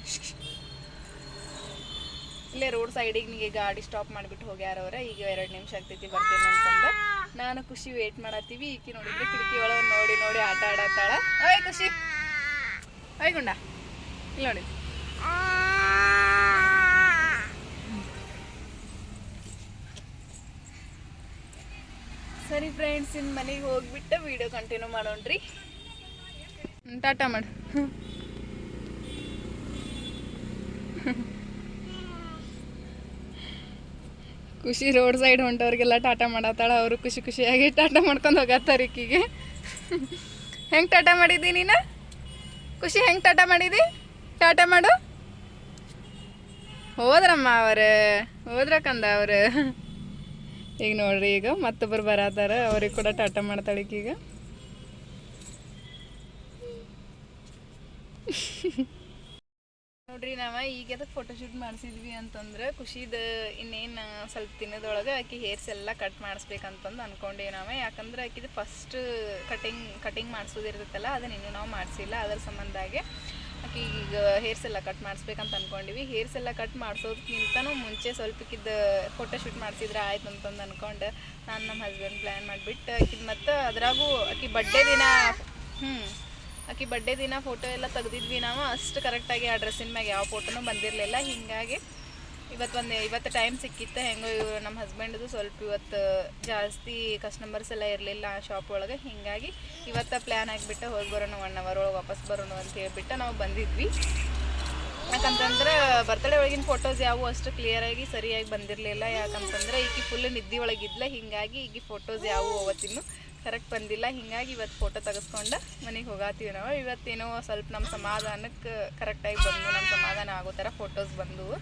ಇಲ್ಲೇ ರೋಡ್ ಸೈಡಿಗೆ ನಿಮಗೆ ಗಾಡಿ ಸ್ಟಾಪ್ ಮಾಡಿಬಿಟ್ಟು ಹೋಗ್ಯಾರ ಅವ್ರ ಈಗ ಎರಡು ನಿಮಿಷ ಆಗ್ತೈತಿ ಬರ್ತೀನಿ ಅಂತಂದ. ನಾನು ಖುಷಿ ವೇಟ್ ಮಾಡತ್ತೀವಿ. ಈಕಿ ನೋಡಿದ್ರೆ ಕಿಟಕಿ ಒಳಗೆ ನೋಡಿ ನೋಡಿ ಆಟ ಆಡತ್ತಾಳ. ಓಯ್ ಖುಷಿ. ಓಯ್ ಗುಂಡ. ಇಲ್ಲಿ ನೋಡಿ. ಸರಿ ಫ್ರೆಂಡ್ಸ್ ಇನ್ ಮನೆಗೆ ಹೋಗ್ಬಿಟ್ಟು ವಿಡಿಯೋ ಕಂಟಿನ್ಯೂ ಮಾಡೋಣ್ರಿ.
ಟಾಟಾ ಮಾಡು. ಖುಷಿ ರೋಡ್ ಸೈಡ್ ಹೊಂಟವ್ರಿಗೆಲ್ಲ ಟಾಟಾ ಮಾಡತ್ತಾಳ, ಅವರು ಖುಷಿ ಖುಷಿಯಾಗಿ ಟಾಟಾ ಮಾಡ್ಕೊಂಡು ಹೋಗತ್ತಾರ ಈಕಿಗೆ. ಹೆಂಗೆ ಟಾಟಾ ಮಾಡಿದ್ದಿ ನೀನು? ಖುಷಿ ಹೆಂಗೆ ಟಾಟಾ ಮಾಡಿದಿ? ಟಾಟಾ ಮಾಡು. ಹೋದ್ರಮ್ಮ ಅವ್ರೆ, ಹೋದ್ರ ಕಂದ ಅವ್ರು? ಈಗ ನೋಡ್ರಿ, ಈಗ ಮತ್ತೊಬ್ಬರು ಬರತ್ತಾರ, ಅವ್ರಿಗೆ ಕೂಡ ಟಾಟಾ ಮಾಡ್ತಾಳೆ ಈಕೀಗ.
ನೋಡ್ರಿ, ನಾವ ಈಗ ಅದಕ್ಕೆ ಫೋಟೋಶೂಟ್ ಮಾಡಿಸಿದ್ವಿ ಅಂತಂದ್ರೆ ಖುಷಿದ ಇನ್ನೇನು ಸ್ವಲ್ಪ ದಿನದೊಳಗೆ ಆಕಿ ಹೇರ್ಸ್ ಎಲ್ಲ ಕಟ್ ಮಾಡಿಸ್ಬೇಕಂತಂದು ಅನ್ಕೊಂಡೆ ನಾವ. ಯಾಕಂದ್ರೆ ಆಕಿದು ಫಸ್ಟ್ ಕಟಿಂಗ್ ಕಟಿಂಗ್ ಮಾಡಿಸೋದಿರ್ತೈತಲ್ಲ ಅದನ್ನ ಇನ್ನೂ ನಾವು ಮಾಡಿಸಿಲ್ಲ. ಅದ್ರ ಸಂಬಂಧಾಗೆ ಆಕಿ ಈಗ ಹೇರ್ಸ್ ಎಲ್ಲ ಕಟ್ ಮಾಡಿಸ್ಬೇಕಂತ ಅನ್ಕೊಂಡಿವಿ. ಹೇರ್ಸ್ ಎಲ್ಲ ಕಟ್ ಮಾಡಿಸೋದಕ್ಕಿಂತನೂ ಮುಂಚೆ ಸ್ವಲ್ಪಕ್ಕಿದ್ದ ಫೋಟೋಶೂಟ್ ಮಾಡಿಸಿದ್ರೆ ಆಯ್ತು ಅಂತಂದು ಅನ್ಕೊಂಡು ನಾನು ನಮ್ಮ ಹಸ್ಬೆಂಡ್ ಪ್ಲ್ಯಾನ್ ಮಾಡಿಬಿಟ್ಟು ಆಕಿದ್ ಮತ್ತು ಅದ್ರಾಗೂ ಆಕಿ ಬಡ್ಡೆ ದಿನ ಹ್ಞೂ ಆಕಿ ಬರ್ಡೇ ದಿನ ಫೋಟೋ ಎಲ್ಲ ತೆಗ್ದಿದ್ವಿ ನಾವು. ಅಷ್ಟು ಕರೆಕ್ಟಾಗಿ ಆ ಡ್ರೆಸ್ಸಿನ ಮ್ಯಾಗ ಯಾವ ಫೋಟೋನೂ ಬಂದಿರಲಿಲ್ಲ. ಹಿಂಗಾಗಿ ಇವತ್ತು ಒಂದು ಇವತ್ತು ಟೈಮ್ ಸಿಕ್ಕಿತ್ತು. ಹೆಂಗೋ ಇವರು ನಮ್ಮ ಹಸ್ಬೆಂಡ್ದು ಸ್ವಲ್ಪ ಇವತ್ತು ಜಾಸ್ತಿ ಕಸ್ಟಮರ್ಸ್ ಎಲ್ಲ ಇರಲಿಲ್ಲ ಆ ಶಾಪ್ ಒಳಗೆ. ಹಿಂಗಾಗಿ ಇವತ್ತು ಪ್ಲ್ಯಾನ್ ಆಗಿಬಿಟ್ಟು ಹೋಗಿ ಬರೋಣ ಒನ್ ಅವರ್ ಒಳಗೆ ವಾಪಸ್ ಬರೋಣ ಅಂತ ಹೇಳ್ಬಿಟ್ಟು ನಾವು ಬಂದಿದ್ವಿ. ಯಾಕಂತಂದ್ರೆ ಬರ್ತಡೇ ಒಳಗಿನ ಫೋಟೋಸ್ ಯಾವುವು ಅಷ್ಟು ಕ್ಲಿಯರಾಗಿ ಸರಿಯಾಗಿ ಬಂದಿರಲಿಲ್ಲ. ಯಾಕಂತಂದ್ರೆ ಈಕಿ ಫುಲ್ ನಿದ್ದೆ ಒಳಗಿದ್ಲ. ಹಿಂಗಾಗಿ ಈಗ ಫೋಟೋಸ್ ಯಾವುವು ಅವತ್ತಿನ್ನು ಕರೆಕ್ಟ್ ಬಂದಿಲ್ಲ. ಹಿಂಗಾಗಿ ಇವತ್ತು ಫೋಟೋ ತೆಗೆಸ್ಕೊಂಡು ಮನೆಗೆ ಹೋಗಾತೀವಿ ನಾವು. ಇವತ್ತೇನೋ ಸ್ವಲ್ಪ ನಮ್ಮ ಸಮಾಧಾನಕ್ಕೆ ಕರೆಕ್ಟಾಗಿ ಬಂದು ನಮ್ಮ ಸಮಾಧಾನ ಆಗೋ ಥರ ಫೋಟೋಸ್ ಬಂದವು.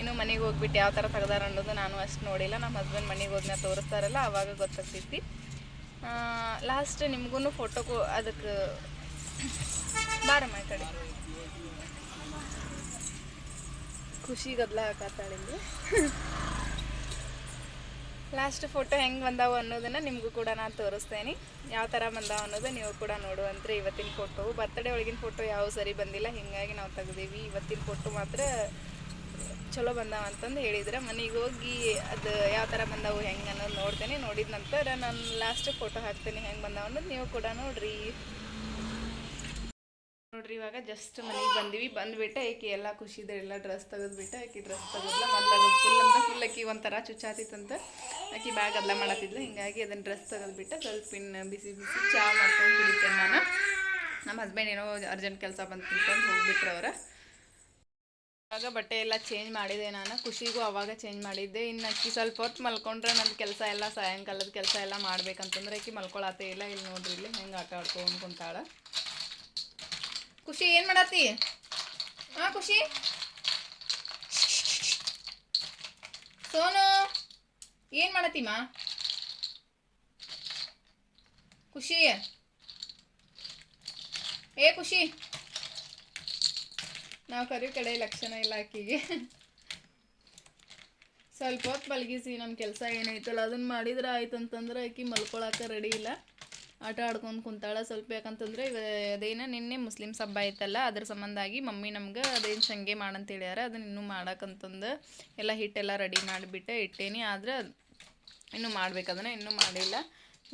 ಇನ್ನು ಮನೆಗೆ ಹೋಗ್ಬಿಟ್ಟು ಯಾವ ಥರ ತೆಗ್ದಾರ ಅನ್ನೋದು ನಾನು ಅಷ್ಟು ನೋಡಿಲ್ಲ. ನಮ್ಮ ಹಸ್ಬೆಂಡ್ ಮನೆಗೆ ಹೋದ್ನ ತೋರಿಸ್ತಾರಲ್ಲ ಆವಾಗ ಗೊತ್ತಾಗ್ತೈತಿ ಲಾಸ್ಟ್ ನಿಮಗೂ ಫೋಟೋ ಅದಕ್ಕೆ ಬಾರ ಈ ಕಡೆ. ಖುಷಿ ಗದ್ಲ ಲಾಸ್ಟ್ ಫೋಟೋ ಹೆಂಗೆ ಬಂದಾವು ಅನ್ನೋದನ್ನು ನಿಮಗೂ ಕೂಡ ನಾನು ತೋರಿಸ್ತೇನೆ. ಯಾವ ಥರ ಬಂದಾವ ಅನ್ನೋದು ನೀವು ಕೂಡ ನೋಡುವಂತ್ರಿ ಇವತ್ತಿನ ಫೋಟೋ ಬರ್ತಡೇ ಒಳಗಿನ ಫೋಟೋ ಯಾವ ಸರಿ ಬಂದಿಲ್ಲ, ಹೀಗಾಗಿ ನಾವು ತೆಗ್ದೀವಿ. ಇವತ್ತಿನ ಫೋಟೋ ಮಾತ್ರ ಚಲೋ ಬಂದಾವ ಅಂತಂದು ಹೇಳಿದ್ರೆ. ಮನೆಗೆ ಹೋಗಿ ಅದು ಯಾವ ಥರ ಬಂದಾವು, ಹೆಂಗೆ ಅನ್ನೋದು ನೋಡ್ತೇನೆ. ನೋಡಿದ ನಂತರ ನಾನು ಲಾಸ್ಟ್ ಫೋಟೋ ಹಾಕ್ತೇನೆ ಹೆಂಗೆ ಬಂದಾವ ಅನ್ನೋದು ನೀವು ಕೂಡ ನೋಡ್ರಿ. ನೋಡ್ರಿ, ಇವಾಗ ಜಸ್ಟ್ ಮನೆಗೆ ಬಂದಿವಿ. ಬಂದ್ಬಿಟ್ಟೆ ಆಕೆ ಎಲ್ಲ ಇದೆ ಎಲ್ಲ ಡ್ರೆಸ್ ತೆಗೆದ್ಬಿಟ್ಟೆ ಆಕೆ ಡ್ರೆಸ್ ತೆಗೆದ್ಲ. ಮೊದ್ಲು ಅದು ಫುಲ್ ಅಂದ್ರೆ ಫುಲ್ ಆಕಿ ಒಂಥರ ಚುಚ್ಚಾತಿತ್ತಂತ. ಆಕೆ ಬ್ಯಾಗ್ ಅದ್ಲ ಮಾಡತ್ತಿದ್ಲು. ಹಿಂಗಾಗಿ ಅದನ್ನ ಡ್ರೆಸ್ ತೆಗೆದ್ಬಿಟ್ಟೆ. ಸ್ವಲ್ಪ ಇನ್ನು ಬಿಸಿ ಬಿಸಿ ಚಾ ಮಾಡ್ಕೊಂಡು ಕುಡಿತೇನೆ ನಾನು. ನಮ್ಮ ಹಸ್ಬೆಂಡ್ ಏನೋ ಅರ್ಜೆಂಟ್ ಕೆಲಸ ಬಂದು ಅಂತಂದು ಹೋಗ್ಬಿಟ್ರು ಅವ್ರು. ಇವಾಗ ಬಟ್ಟೆ ಎಲ್ಲ ಚೇಂಜ್ ಮಾಡಿದೆ ನಾನು. ಖುಷಿಗೂ ಅವಾಗ ಚೇಂಜ್ ಮಾಡಿದ್ದೆ. ಇನ್ನು ಅಕ್ಕಿ ಸ್ವಲ್ಪ ಹೊತ್ತು ಮಲ್ಕೊಂಡ್ರೆ ನನ್ನ ಕೆಲಸ ಎಲ್ಲ ಸಾಯಂಕಾಲದ ಕೆಲಸ ಎಲ್ಲ ಮಾಡ್ಬೇಕಂತಂದ್ರೆ ಆಕಿ ಮಲ್ಕೊಳತ್ತೇ ಇಲ್ಲ. ಇಲ್ಲಿ ನೋಡ್ರಿ, ಇಲ್ಲಿ ಹೆಂಗೆ ಆಟ ಆಡ್ಕೊಂಡು ಕುಂತಾಳ ಖುಷಿ, ಏನು ಮಾಡತ್ತಿ ಹಾಂ, ಖುಷಿ? ಸೋನು, ಏನು ಮಾಡತ್ತೀಮ್ಮ ಖುಷಿ. ಏ, ಖುಷಿ. ನಾವು ಕರಿ ಕಡೆ ಲಕ್ಷಣ ಇಲ್ಲ ಆಕಿಗೆ. ಸ್ವಲ್ಪ ಹೊತ್ತು ಮಲಗಿಸಿ ನಮ್ಮ ಕೆಲಸ ಏನೈತಲ್ಲ ಅದನ್ನ ಮಾಡಿದ್ರೆ ಆಯ್ತು ಅಂತಂದ್ರೆ ಆಕಿ ಮಲ್ಕೊಳಕ್ಕೆ ರೆಡಿ ಇಲ್ಲ. ಆಟ ಆಡ್ಕೊಂಡು ಕುಂತಾಳ ಸ್ವಲ್ಪ ಯಾಕಂತಂದ್ರೆ ಇವ ಅದೇನ ನಿನ್ನೆ ಮುಸ್ಲಿಮ್ಸ್ ಹಬ್ಬ ಐತಲ್ಲ, ಅದ್ರ ಸಂಬಂಧಾಗಿ ಮಮ್ಮಿ ನಮ್ಗೆ ಅದೇನು ಶಂಗೆ ಮಾಡಂತ ಹೇಳ್ಯಾರ, ಅದನ್ನ ಇನ್ನೂ ಮಾಡಕ್ಕಂತಂದು ಎಲ್ಲ ಹಿಟ್ಟೆಲ್ಲ ರೆಡಿ ಮಾಡಿಬಿಟ್ಟೆ, ಇಟ್ಟೇನಿ, ಆದ್ರೆ ಇನ್ನೂ ಮಾಡ್ಬೇಕು, ಅದನ್ನ ಇನ್ನೂ ಮಾಡಿಲ್ಲ.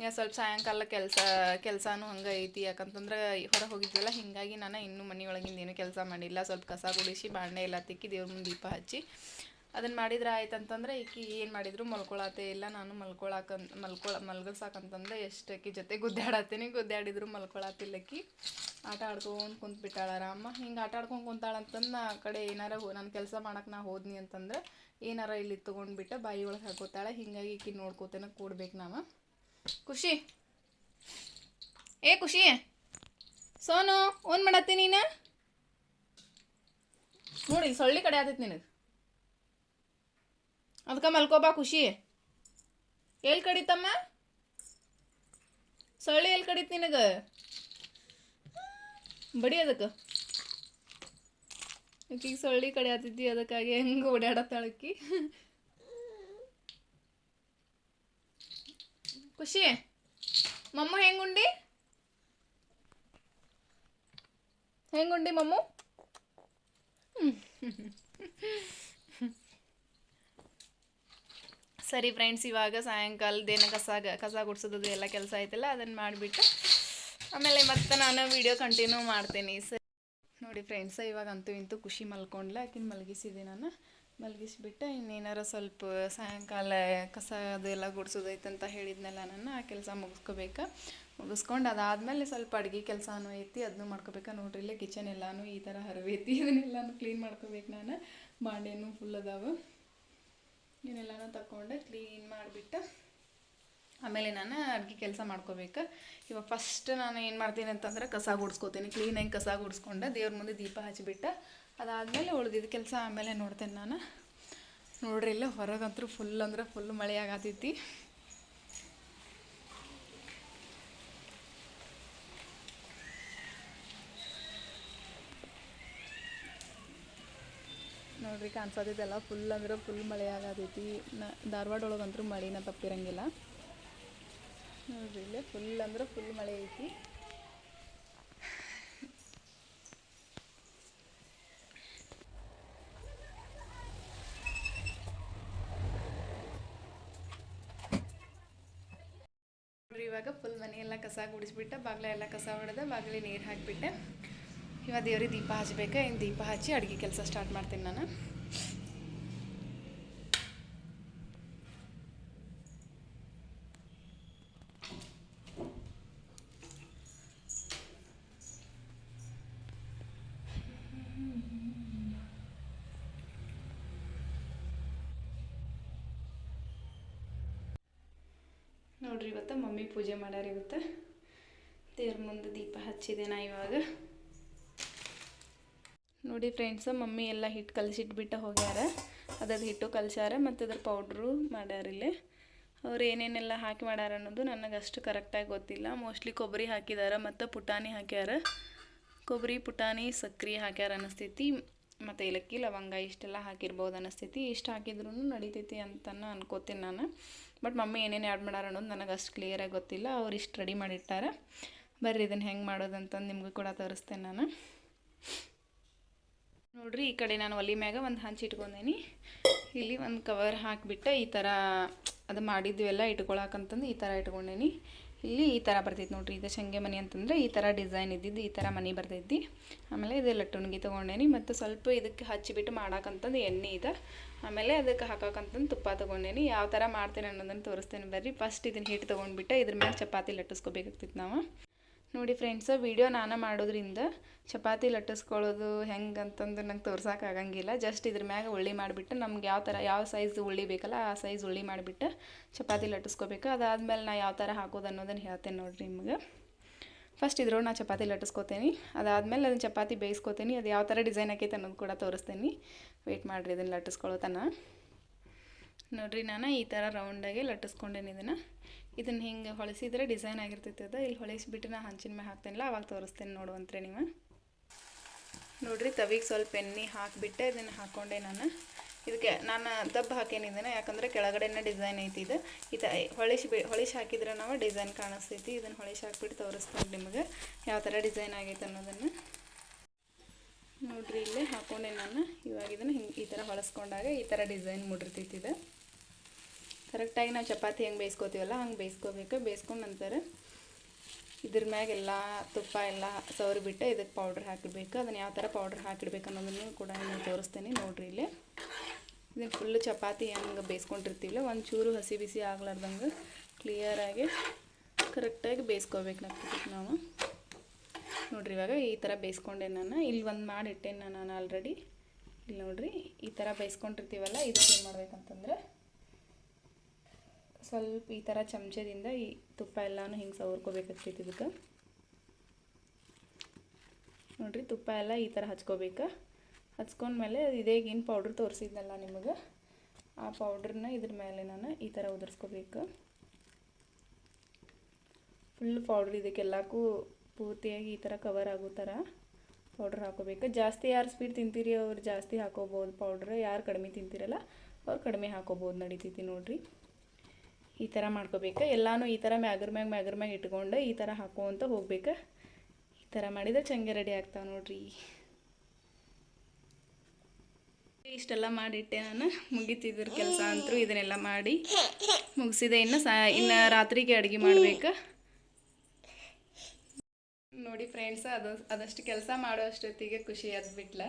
ಯಾ ಸ್ವಲ್ಪ ಸಾಯಂಕಾಲ ಕೆಲಸ, ಕೆಲಸನೂ ಹಂಗೆ ಐತಿ, ಯಾಕಂತಂದ್ರೆ ಹೊರ ಹೋಗಿದ್ವಲ್ಲ, ಹಿಂಗಾಗಿ ನಾನು ಇನ್ನೂ ಮನೆಯೊಳಗಿಂದ ಏನೂ ಕೆಲಸ ಮಾಡಿಲ್ಲ, ಸ್ವಲ್ಪ ಕಸ ಗುಡಿಸಿ ಬಾಣ್ಣೆ ಎಲ್ಲ ತಿಕ್ಕಿ ದೇವ್ರ ಮುಂದೆ ದೀಪ ಹಚ್ಚಿ ಅದನ್ನು ಮಾಡಿದ್ರೆ ಆಯ್ತಂತಂದ್ರೆ ಈಕಿ ಏನು ಮಾಡಿದ್ರು? ಮಲ್ಕೊಳತ್ತೆ. ಇಲ್ಲ, ನಾನು ಮಲ್ಕೊಳಕ ಮಲ್ಕೊಳ ಮಲ್ಗಸಾಕಂತಂದ್ರೆ ಎಷ್ಟು ಆಕಿ ಜೊತೆ ಗುದ್ದಾಡತ್ತೀನಿ. ಗುದ್ದಾಡಿದ್ರು ಮಲ್ಕೊಳತ್ತಿಲ್ಲಕ್ಕಿ ಆಟ ಆಡ್ಕೊಂಡು ಕುಂತ್ಬಿಟ್ಟಾಳ ರಾಮ. ಹಿಂಗೆ ಆಟ ಆಡ್ಕೊಂಡು ಕುಂತಾಳಂತಂದು ನಾ ಕಡೆ ಏನಾರ ನಾನು ಕೆಲಸ ಮಾಡಕ್ಕೆ ನಾ ಹೋದ್ನಿ ಅಂತಂದ್ರೆ ಏನಾರ ಇಲ್ಲಿ ತೊಗೊಂಡ್ಬಿಟ್ಟು ಬಾಯಿ ಒಳಗೆ ಹಾಕೋತಾಳೆ. ಹಿಂಗಾಗಿ ಈಕಿ ನೋಡ್ಕೋತೇನೆ ಕೂಡ್ಬೇಕು ನಾವು. ಖುಷಿ. ಏ, ಖುಷಿ. ಸೋನು, ಓನ್ ಮಾಡತ್ತಿ ನೀನು? ನೋಡಿ, ಸೊಳ್ಳಿ ಕಡೆ ಆತೈತಿ ನಿನಗೆ. ಅದಕ್ಕೆ ಮಲ್ಕೋಬಾ ಖುಷಿ. ಎಲ್ಲಿ ಕಡಿತಮ್ಮ? ಸೊಳ್ಳೆ ಎಲ್ಲಿ ಕಡಿತ ನಿನಗೆ? ಬಡಿ ಅದಕ್ಕೆ. ಆಕಿಗೆ ಸೊಳ್ಳಿ ಕಡೆ ಆತಿದ್ದಿ, ಅದಕ್ಕಾಗಿ ಹೆಂಗೆ ಓಡಾಡತ್ತಾಳಕ್ಕಿ ಖುಷಿ. ಮಮ್ಮ ಹೆಂಗುಂಡಿ? ಹೆಂಗುಂಡಿ ಮಮ್ಮು? ಸರಿ ಫ್ರೆಂಡ್ಸ್ ಇವಾಗ ಸಾಯಂಕಾಲದೇನು ಕಸ ಕಸ ಗುಡ್ಸೋದು ಎಲ್ಲ ಕೆಲಸ ಆಯ್ತಲ್ಲ ಅದನ್ನು ಮಾಡಿಬಿಟ್ಟು ಆಮೇಲೆ ಮತ್ತೆ ನಾನು ವಿಡಿಯೋ ಕಂಟಿನ್ಯೂ ಮಾಡ್ತೀನಿ. ಸರಿ. ನೋಡಿ ಫ್ರೆಂಡ್ಸ ಇವಾಗ ಅಂತೂ ಇಂತೂ ಖುಷಿ ಮಲ್ಕೊಂಡ್ಲ, ಆಕಿನ ಮಲಗಿಸಿದೆ ನಾನು. ಮಲಗಿಸ್ಬಿಟ್ಟು ಇನ್ನೇನಾರ ಸ್ವಲ್ಪ ಸಾಯಂಕಾಲ ಕಸ ಅದೆಲ್ಲ ಗುಡ್ಸೋದೈತೆ ಅಂತ ಹೇಳಿದ್ನಲ್ಲ ನಾನು, ಆ ಕೆಲಸ ಮುಗಿಸ್ಕೋಬೇಕು? ಮುಗಿಸ್ಕೊಂಡು ಅದಾದಮೇಲೆ ಸ್ವಲ್ಪ ಅಡುಗೆ ಕೆಲಸನೂ ಐತಿ ಅದನ್ನು ಮಾಡ್ಕೋಬೇಕು? ನೋಡ್ರಿ, ಇಲ್ಲೇ ಕಿಚನ್ ಎಲ್ಲನೂ ಈ ಥರ ಹರವೈತಿ ಇದನ್ನೆಲ್ಲನೂ ಕ್ಲೀನ್ ಮಾಡ್ಕೋಬೇಕು ನಾನು. ಬಾಂಡೆನೂ ಫುಲ್ ಅದಾವೆ. ಇವನ್ನೆಲ್ಲನೂ ತಗೊಂಡೆ ಕ್ಲೀನ್ ಮಾಡಿಬಿಟ್ಟು, ಆಮೇಲೆ ನಾನು ಅಡುಗೆ ಕೆಲಸ ಮಾಡ್ಕೋಬೇಕು. ಇವಾಗ ಫಸ್ಟ್ ನಾನು ಏನು ಮಾಡ್ತೀನಿ ಅಂತಂದ್ರೆ ಕಸ ಗುಡಿಸ್ಕೋತೀನಿ. ಕ್ಲೀನಾಗಿ ಕಸ ಗುಡಿಸ್ಕೊಂಡು ದೇವ್ರ ಮುಂದೆ ದೀಪ ಹಚ್ಚಿಬಿಟ್ಟು ಅದಾದಮೇಲೆ ಉಳಿದಿದ್ದ ಕೆಲಸ ಆಮೇಲೆ ನೋಡ್ತೇನೆ ನಾನು. ನೋಡ್ರಿ, ಇಲ್ಲ ಹೊರಗಂತೂ ಫುಲ್ ಅಂದ್ರೆ ಫುಲ್ ಮಳೆ ಆಗತೈತಿ. ನೋಡ್ರಿ ಎಲ್ಲಾ ಫುಲ್ ಅಂದ್ರೆ ಫುಲ್ ಮಳೆ ಆಗತೈತಿ. ಧಾರವಾಡ ಒಳಗಂತೂ ಮಳೆನ ತಪ್ಪಿರಂಗಿಲ್ಲ. ನೋಡ್ರಿ, ಇಲ್ಲೇ ಫುಲ್ ಅಂದ್ರೆ ಫುಲ್ ಮಳೆ ಐತಿ. ಇವಾಗ ಫುಲ್ ಮನೆಯೆಲ್ಲ ಕಸ ಗುಡಿಸ್ಬಿಟ್ಟೆ, ಬಾಗ್ಲ ಎಲ್ಲ ಕಸ ಹೊಡೆದ ಬಾಗಿಲಿ ನೀರು ಹಾಕಿಬಿಟ್ಟೆ. ಇವಾಗ ದೇವ್ರಿಗೆ ದೀಪ ಹಚ್ಚಬೇಕಾ ಇನ್ನು ದೀಪ ಹಚ್ಚಿ ಅಡುಗೆ ಕೆಲಸ ಸ್ಟಾರ್ಟ್ ಮಾಡ್ತೀನಿ ನಾನು. ನೋಡ್ರಿ ಇವತ್ತು ಮಮ್ಮಿ ಪೂಜೆ ಮಾಡ್ಯಾರ ಇವತ್ತು. ದೇವ್ರ ಮುಂದೆ ದೀಪ ಹಚ್ಚಿದೆ ನಾ ಇವಾಗ. ನೋಡಿ ಫ್ರೆಂಡ್ಸ್ ಮಮ್ಮಿ ಎಲ್ಲ ಹಿಟ್ಟು ಕಲಸಿಟ್ಬಿಟ್ಟು ಹೋಗ್ಯಾರ. ಅದ್ರದ್ದು ಹಿಟ್ಟು ಕಲಸ್ಯಾರ ಮತ್ತು ಅದ್ರ ಪೌಡ್ರು ಮಾಡ್ಯಾರ ಇಲ್ಲಿ. ಅವ್ರು ಏನೇನೆಲ್ಲ ಹಾಕಿ ಮಾಡ್ಯಾರ ಅನ್ನೋದು ನನಗೆ ಅಷ್ಟು ಕರೆಕ್ಟಾಗಿ ಗೊತ್ತಿಲ್ಲ. ಮೋಸ್ಟ್ಲಿ ಕೊಬ್ಬರಿ ಹಾಕಿದಾರ ಮತ್ತು ಪುಟಾಣಿ ಹಾಕ್ಯಾರ. ಕೊಬ್ಬರಿ, ಪುಟಾಣಿ, ಸಕ್ರೆ ಹಾಕ್ಯಾರ ಅನ್ನಿಸ್ತೈತಿ ಮತ್ತು ಏಲಕ್ಕಿ, ಲವಂಗ ಇಷ್ಟೆಲ್ಲ ಹಾಕಿರ್ಬೋದು ಅನಿಸ್ತೈತಿ. ಇಷ್ಟು ಹಾಕಿದ್ರೂ ನಡಿತೈತಿ ಅಂತನೂ ಅನ್ಕೋತೀನಿ ನಾನು. ಬಟ್ ಮಮ್ಮಿ ಏನೇನು ಆ್ಯಡ್ ಮಾಡ್ಯಾರ ಅನ್ನೋದು ನನಗೆ ಅಷ್ಟು ಕ್ಲಿಯರಾಗಿ ಗೊತ್ತಿಲ್ಲ. ಅವ್ರು ಇಷ್ಟು ರೆಡಿ ಮಾಡಿಟ್ಟಾರ. ಬರ್ರಿ ಇದನ್ನು ಹೆಂಗೆ ಮಾಡೋದಂತಂದು ನಿಮಗೂ ಕೂಡ ತೋರಿಸ್ತೇನೆ ನಾನು. ನೋಡ್ರಿ, ಈ ಕಡೆ ನಾನು ಒಲಿ ಮ್ಯಾಗ ಒಂದು ಹಂಚಿ ಇಟ್ಕೊಂಡೇನಿ. ಇಲ್ಲಿ ಒಂದು ಕವರ್ ಹಾಕಿಬಿಟ್ಟು, ಈ ಥರ ಅದು ಮಾಡಿದ್ವೆಲ್ಲ ಇಟ್ಕೊಳಕಂತಂದು ಈ ಥರ ಇಟ್ಕೊಂಡೇನಿ. ಇಲ್ಲಿ ಈ ಥರ ಬರ್ತೈತಿ ನೋಡ್ರಿ, ಇದು ಶಂಗೆ ಮನೆ ಅಂತಂದ್ರೆ ಈ ಥರ ಡಿಸೈನ್ ಇದ್ದಿದ್ದು, ಈ ಥರ ಮನೆ ಬರ್ತೈತಿ. ಆಮೇಲೆ ಇದು ಲಟ್ಟುಣಿಗೆ ತೊಗೊಂಡೇನಿ, ಮತ್ತು ಸ್ವಲ್ಪ ಇದಕ್ಕೆ ಹಚ್ಚಿಬಿಟ್ಟು ಮಾಡಾಕಂತಂದು ಎಣ್ಣೆ ಇದೆ. ಆಮೇಲೆ ಅದಕ್ಕೆ ಹಾಕಕ್ಕಂತಂದು ತುಪ್ಪ ತೊಗೊಂಡೇನಿ. ಯಾವ ಥರ ಮಾಡ್ತೇನೆ ಅನ್ನೋದನ್ನು ತೋರಿಸ್ತೇನೆ ಬರ್ರಿ. ಫಸ್ಟ್ ಇದನ್ನ ಹಿಟ್ಟು ತೊಗೊಂಡ್ಬಿಟ್ಟು, ಇದ್ರ ಮೇಲೆ ಚಪಾತಿ ಲಟ್ಟಿಸ್ಕೋಬೇಕಾಗ್ತಿತ್ತು ನಾವು. ನೋಡಿ ಫ್ರೆಂಡ್ಸ ವಿಡಿಯೋ ನಾನು ಮಾಡೋದ್ರಿಂದ ಚಪಾತಿ ಲಟ್ಟಿಸ್ಕೊಳ್ಳೋದು ಹೆಂಗೆ ಅಂತಂದು ನಂಗೆ ತೋರ್ಸೋಕೆ ಆಗಂಗಿಲ್ಲ. ಜಸ್ಟ್ ಇದ್ರ ಮ್ಯಾಗ ಉಳ್ಳಿ ಮಾಡಿಬಿಟ್ಟು ನಮ್ಗೆ ಯಾವ ಥರ ಯಾವ ಸೈಜ್ ಉಳ್ಳಿ ಬೇಕಲ್ಲ ಆ ಸೈಜ್ ಉಳ್ಳಿ ಮಾಡಿಬಿಟ್ಟು ಚಪಾತಿ ಲಟ್ಟಿಸ್ಕೋಬೇಕು. ಅದಾದ್ಮೇಲೆ ನಾ ಯಾವ ಥರ ಹಾಕೋದು ಅನ್ನೋದನ್ನು ಹೇಳ್ತೇನೆ ನೋಡಿರಿ ನಿಮ್ಗೆ. ಫಸ್ಟ್ ಇದ್ರೊಳಗೆ ನಾ ಚಪಾತಿ ಲಟ್ಟಿಸ್ಕೋತೀನಿ. ಅದಾದಮೇಲೆ ಅದನ್ನು ಚಪಾತಿ ಬೇಯಿಸ್ಕೋತೀನಿ. ಅದು ಯಾವ ಥರ ಡಿಸೈನ್ ಆಕೈತೆ ಅನ್ನೋದು ಕೂಡ ತೋರಿಸ್ತೀನಿ. ವೆಯ್ಟ್ ಮಾಡಿರಿ ಇದನ್ನು ಲಟ್ಟಿಸ್ಕೊಳ್ಳೋ ತನಕ. ನೋಡ್ರಿ ನಾನು ಈ ಥರ ರೌಂಡಾಗಿ ಲಟ್ಟಿಸ್ಕೊಂಡೇನೆ ಇದನ್ನು. ಇದನ್ನು ಹಿಂಗೆ ಹೊಳಿಸಿದ್ರೆ ಡಿಸೈನ್ ಆಗಿರ್ತೈತೆ ಅದು. ಇಲ್ಲಿ ಹೊಳಿಸಿಬಿಟ್ಟು ನಾನು ಹಂಚಿನ ಮೇಲೆ ಹಾಕ್ತೇನಲ್ಲ, ಅವಾಗ ತೋರಿಸ್ತೇನೆ ನೋಡುವಂತ್ರಿ ನೀವು. ನೋಡ್ರಿ ತವಿಗೆ ಸ್ವಲ್ಪ ಎಣ್ಣೆ ಹಾಕಿಬಿಟ್ಟೆ ಇದನ್ನು ಹಾಕ್ಕೊಂಡೆ ನಾನು. ಇದಕ್ಕೆ ನಾನು ದಬ್ಬ ಹಾಕೇನಿದ್ದೇನೆ ಯಾಕಂದರೆ ಕೆಳಗಡೆನೇ ಡಿಸೈನ್ ಐತಿ ಇದು. ಈ ತ ಹೊಳಿಸಿ ಬಿ, ಹೊಳಿಸಿ ಹಾಕಿದ್ರೆ ನಾವು ಡಿಸೈನ್ ಕಾಣಿಸ್ತೈತಿ. ಇದನ್ನು ಹೊಳಿಸಿ ಹಾಕ್ಬಿಟ್ಟು ತೋರಿಸ್ತೇನೆ ನಿಮಗೆ, ಯಾವ ಥರ ಡಿಸೈನ್ ಆಗೈತೆ ಅನ್ನೋದನ್ನು. ನೋಡ್ರಿ ಇಲ್ಲೇ ಹಾಕ್ಕೊಂಡೆ ನಾನು. ಇವಾಗ ಇದನ್ನು ಹಿಂಗೆ ಈ ಥರ ಹೊಳಸ್ಕೊಂಡಾಗ ಈ ಥರ ಡಿಸೈನ್ ಮುಡಿರ್ತೈತಿ ಇದು. ಕರೆಕ್ಟಾಗಿ ನಾವು ಚಪಾತಿ ಹೆಂಗೆ ಬೇಯಿಸ್ಕೋತೀವಲ್ಲ ಹಂಗೆ ಬೇಯಿಸ್ಕೋಬೇಕು. ಬೇಯಿಸ್ಕೊಂಡ ನಂತರ ಇದ್ರ ಮ್ಯಾಗ ಎಲ್ಲ ತುಪ್ಪ ಎಲ್ಲ ಸವರಿಬಿಟ್ಟು ಇದಕ್ಕೆ ಪೌಡ್ರ್ ಹಾಕಿಡ್ಬೇಕು. ಅದನ್ನು ಯಾವ ಥರ ಪೌಡ್ರ್ ಹಾಕಿಡ್ಬೇಕು ಅನ್ನೋದನ್ನು ಕೂಡ ನಾನು ತೋರಿಸ್ತೇನೆ ನೋಡಿರಿ ಇಲ್ಲಿ. ಇದನ್ನು ಫುಲ್ಲು ಚಪಾತಿ ಹೆಂಗೆ ಬೇಯಿಸ್ಕೊಂಡಿರ್ತೀವಲ್ಲ ಒಂದು ಚೂರು ಹಸಿ ಬಿಸಿ ಆಗ್ಲಾರ್ದಂಗೆ ಕ್ಲಿಯರಾಗಿ ಕರೆಕ್ಟಾಗಿ ಬೇಯಿಸ್ಕೋಬೇಕು ನಾವು ನೋಡ್ರಿ ಇವಾಗ ಈ ಥರ ಬೇಯಿಸ್ಕೊಂಡೆ ನಾನು. ಇಲ್ಲಿ ಒಂದು ಮಾಡಿಟ್ಟೇನೆ ನಾನು ಆಲ್ರೆಡಿ. ಇಲ್ಲಿ ನೋಡ್ರಿ ಈ ಥರ ಬೇಯಿಸ್ಕೊಂಡಿರ್ತೀವಲ್ಲ, ಇದಕ್ಕೆ ಏನು ಮಾಡ್ಬೇಕಂತಂದ್ರೆ ಸ್ವಲ್ಪ ಈ ಥರ ಚಮಚದಿಂದ ಈ ತುಪ್ಪ ಎಲ್ಲನೂ ಹಿಂಗೆ ಸವರ್ಕೋಬೇಕಾಗ್ತೈತಿ ಇದಕ್ಕೆ ನೋಡಿರಿ ತುಪ್ಪ ಎಲ್ಲ ಈ ಥರ ಹಚ್ಕೋಬೇಕು. ಹಚ್ಕೊಂಡ್ಮೇಲೆ ಇದೇ ಏನು ಪೌಡ್ರ್ ತೋರಿಸಿದ್ನಲ್ಲ ನಿಮಗೆ, ಆ ಪೌಡ್ರನ್ನ ಇದ್ರ ಮೇಲೆ ನಾನು ಈ ಥರ ಉದುರಿಸ್ಕೋಬೇಕು. ಫುಲ್ ಪೌಡ್ರ್ ಇದಕ್ಕೆಲ್ಲಕ್ಕೂ ಪೂರ್ತಿಯಾಗಿ ಈ ಥರ ಕವರ್ ಆಗೋ ಥರ ಪೌಡ್ರ್ ಹಾಕೋಬೇಕು. ಜಾಸ್ತಿ ಯಾರು ಸ್ವೀಟ್ ತಿಂತೀರಿ ಅವ್ರು ಜಾಸ್ತಿ ಹಾಕೋಬೋದು ಪೌಡ್ರ್ ಯಾರು ಕಡಿಮೆ ತಿಂತೀರಲ್ಲ ಅವ್ರು ಕಡಿಮೆ ಹಾಕೋಬೋದು ನಡಿತೈತಿ ನೋಡ್ರಿ. ಈ ಥರ ಮಾಡ್ಕೋಬೇಕು. ಎಲ್ಲಾನು ಈ ಥರ ಮ್ಯಾಗರ್ ಮ್ಯಾಗ ಮ್ಯಾಗರ್ ಮ್ಯಾಗ ಇಟ್ಕೊಂಡು ಈ ಥರ ಹಾಕೋವಂತ ಹೋಗ್ಬೇಕು. ಈ ಥರ ಮಾಡಿದ್ರೆ ಚಂಗೆ ರೆಡಿ ಆಗ್ತಾವೆ ನೋಡ್ರಿ. ಇಷ್ಟೆಲ್ಲ ಮಾಡಿಟ್ಟೆ ನಾನು. ಮುಗಿತಿದ್ರ ಕೆಲಸ ಅಂತರೂ ಇದನ್ನೆಲ್ಲ ಮಾಡಿ ಮುಗಿಸಿದೆ. ಇನ್ನು ಸಾ, ಇನ್ನು ರಾತ್ರಿಗೆ ಅಡುಗೆ ಮಾಡಬೇಕು. ನೋಡಿ ಫ್ರೆಂಡ್ಸ್ ಅದು, ಅದಷ್ಟು ಕೆಲಸ ಮಾಡೋ ಅಷ್ಟೊತ್ತಿಗೆ ಖುಷಿ ಎದ್ಬಿಟ್ಲ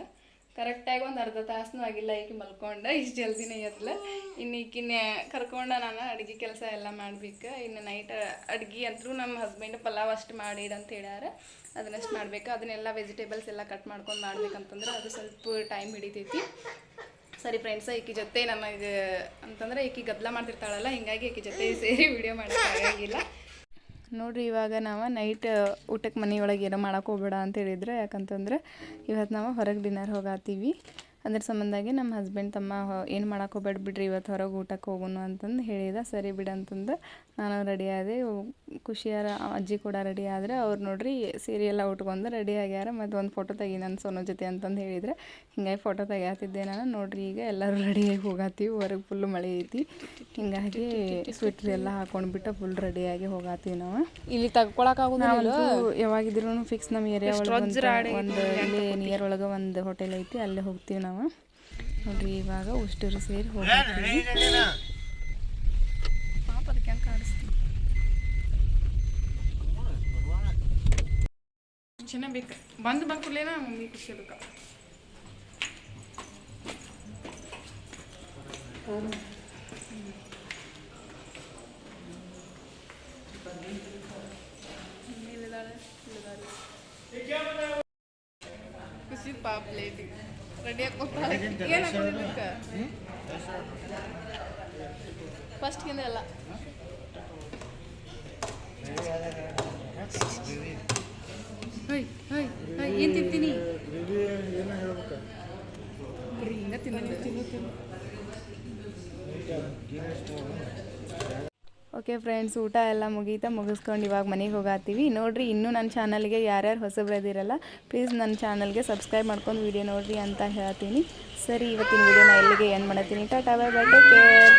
ಕರೆಕ್ಟಾಗಿ ಒಂದು ಅರ್ಧ ತಾಸನೂ ಆಗಿಲ್ಲ ಈಕೆ ಮಲ್ಕೊಂಡ, ಇಷ್ಟು ಜಲ್ದಿನೇ ಎದ್ಲ. ಇನ್ನು ಕರ್ಕೊಂಡ ನಾನು ಅಡುಗೆ ಕೆಲಸ ಎಲ್ಲ ಮಾಡ್ಬೇಕು. ಇನ್ನು ನೈಟ್ ಅಡುಗೆ ಅಂತೂ ನಮ್ಮ ಹಸ್ಬೆಂಡ್ ಪಲಾವ್ ಅಷ್ಟು ಮಾಡಿಡು ಅಂತ ಹೇಳ್ಯಾರ. ಅದನ್ನಷ್ಟು ಮಾಡ್ಬೇಕು. ಅದನ್ನೆಲ್ಲ ವೆಜಿಟೇಬಲ್ಸ್ ಎಲ್ಲ ಕಟ್ ಮಾಡ್ಕೊಂಡು ಮಾಡ್ಬೇಕಂತಂದ್ರೆ ಅದು ಸ್ವಲ್ಪ ಟೈಮ್ ಹಿಡಿತೈತಿ. ಸರಿ ಫ್ರೆಂಡ್ಸ ಈಕಿ ಜೊತೆ ನಮಗೆ ಅಂತಂದ್ರೆ ಈಕಿ ಗದ್ದಲ ಮಾಡ್ತಿರ್ತಾಳಲ್ಲ, ಹಿಂಗಾಗಿ ಈಕಿ ಜೊತೆ ಸೇರಿ ವಿಡಿಯೋ ಮಾಡೋಕ್ಕಾಗಂಗಿಲ್ಲ ನೋಡ್ರಿ, ಇವಾಗ ನಾವು ನೈಟ್ ಊಟಕ್ಕೆ ಮನೆಯೊಳಗೆ ಏನೋ ಮಾಡೋಕೆ ಹೋಗ್ಬೇಡ ಅಂತ ಹೇಳಿದ್ರೆ, ಯಾಕಂತಂದ್ರೆ ಇವತ್ತು ನಾವು ಹೊರಗೆ ಡಿನ್ನರ್ ಹೋಗಾತೀವಿ. ಅದ್ರ ಸಂಬಂಧಾಗಿ ನಮ್ಮ ಹಸ್ಬೆಂಡ್ ತಮ್ಮ ಏನು ಮಾಡಕ್ಕೆ ಹೋಗ್ಬೇಡ ಬಿಡ್ರಿ ಇವತ್ತು ಹೊರಗೆ ಊಟಕ್ಕೆ ಹೋಗೋಣ ಅಂತಂದು ಹೇಳಿದ. ಸರಿ ಬಿಡು ಅಂತಂದು ನಾನು ರೆಡಿ ಆದೆ. ಖುಷಿಯಾರ ಅಜ್ಜಿ ಕೂಡ ರೆಡಿ ಆದರೆ ಅವ್ರು ನೋಡಿರಿ ಸೀರೆ ಎಲ್ಲ ಉಟ್ಕೊಂಡು ರೆಡಿ ಆಗ್ಯಾರ. ಮತ್ತು ಒಂದು ಫೋಟೋ ತೆಗಿ ನನ್ನ ಸೋನೋ ಜೊತೆ ಅಂತಂದು ಹೇಳಿದ್ರೆ ಹಿಂಗಾಗಿ ಫೋಟೋ ತೆಗಿಯತ್ತಿದ್ದೆ ನಾನು. ನೋಡಿರಿ ಈಗ ಎಲ್ಲರೂ ರೆಡಿಯಾಗಿ ಹೋಗಾತೀವಿ. ಹೊರಗೆ ಫುಲ್ ಮಳೆ ಐತಿ. ಹಿಂಗಾಗಿ ಸ್ವೆಟ್ರ್ ಎಲ್ಲ ಹಾಕೊಂಡ್ಬಿಟ್ಟು ಫುಲ್ ರೆಡಿಯಾಗಿ ಹೋಗಾತೀವಿ ನಾವು.
ಇಲ್ಲಿ ತಗೊಳಕಾಗೋದಿಲ್ಲ
ಯಾವಾಗಿದ್ರು ಫಿಕ್ಸ್ ನಮ್ಮ ಏರಿಯಾ ಒಳಗೆ ಒಂದು ಇಲ್ಲಿ ನಿಯರ್ ಒಳಗೆ ಒಂದು ಹೋಟೆಲ್ ಐತಿ. ಅಲ್ಲೇ ಹೋಗ್ತೀವಿ ನಾವು ನೋಡ್ರಿ ಇವಾಗ ಉಷ್ಟರು ಸೇರಿ ಹೋಗ್ತೀವಿ ಪಾಪ ಅದಕ್ಕೆ ಹೆಂಗೆ ಕಾಡಿಸ್ತೀವಿ ಚೆನ್ನಾಗಿ ಬೇಕು ಬಂದು ಬಂದು ಕೂಡಲೇನ ಮಮ್ಮಿ ಖುಷಿ ಅದಕ್ಕೆ ಖುಷಿ ಪಾಪ ಲೇಟಿ ರೆಡಿ ಫಸ್ಟ್ ಫಸ್ಟ್ಗಿಂದ ಎಲ್ಲ ಹೊಯ್ ಹೊಯ್ ಹೊಯ್ ಏನು ತಿಂತೀನಿ? ಬರೀ ಹಿಂಗ ತಿನ್ನು ಓಕೆ ಓಕೆ ಫ್ರೆಂಡ್ಸ್ ಊಟ ಎಲ್ಲ ಮುಗೀತಾ ಮುಗಿಸ್ಕೊಂಡು ಇವಾಗ ಮನೆಗೆ ಹೋಗಾತೀವಿ. ನೋಡ್ರಿ, ಇನ್ನೂ ನನ್ನ ಚಾನಲ್ಗೆ ಯಾರ್ಯಾರು ಹೊಸಬ್ರದಿರಲ್ಲ ಪ್ಲೀಸ್ ನನ್ನ ಚಾನಲ್ಗೆ ಸಬ್ಸ್ಕ್ರೈಬ್ ಮಾಡ್ಕೊಂಡು ವೀಡಿಯೋ ನೋಡ್ರಿ ಅಂತ ಹೇಳ್ತೀನಿ. ಸರಿ, ಇವತ್ತಿನ ವೀಡಿಯೋನ ಎಲ್ಲಿಗೆ ಏನು ಮಾಡತ್ತೀನಿ tata bye bye take care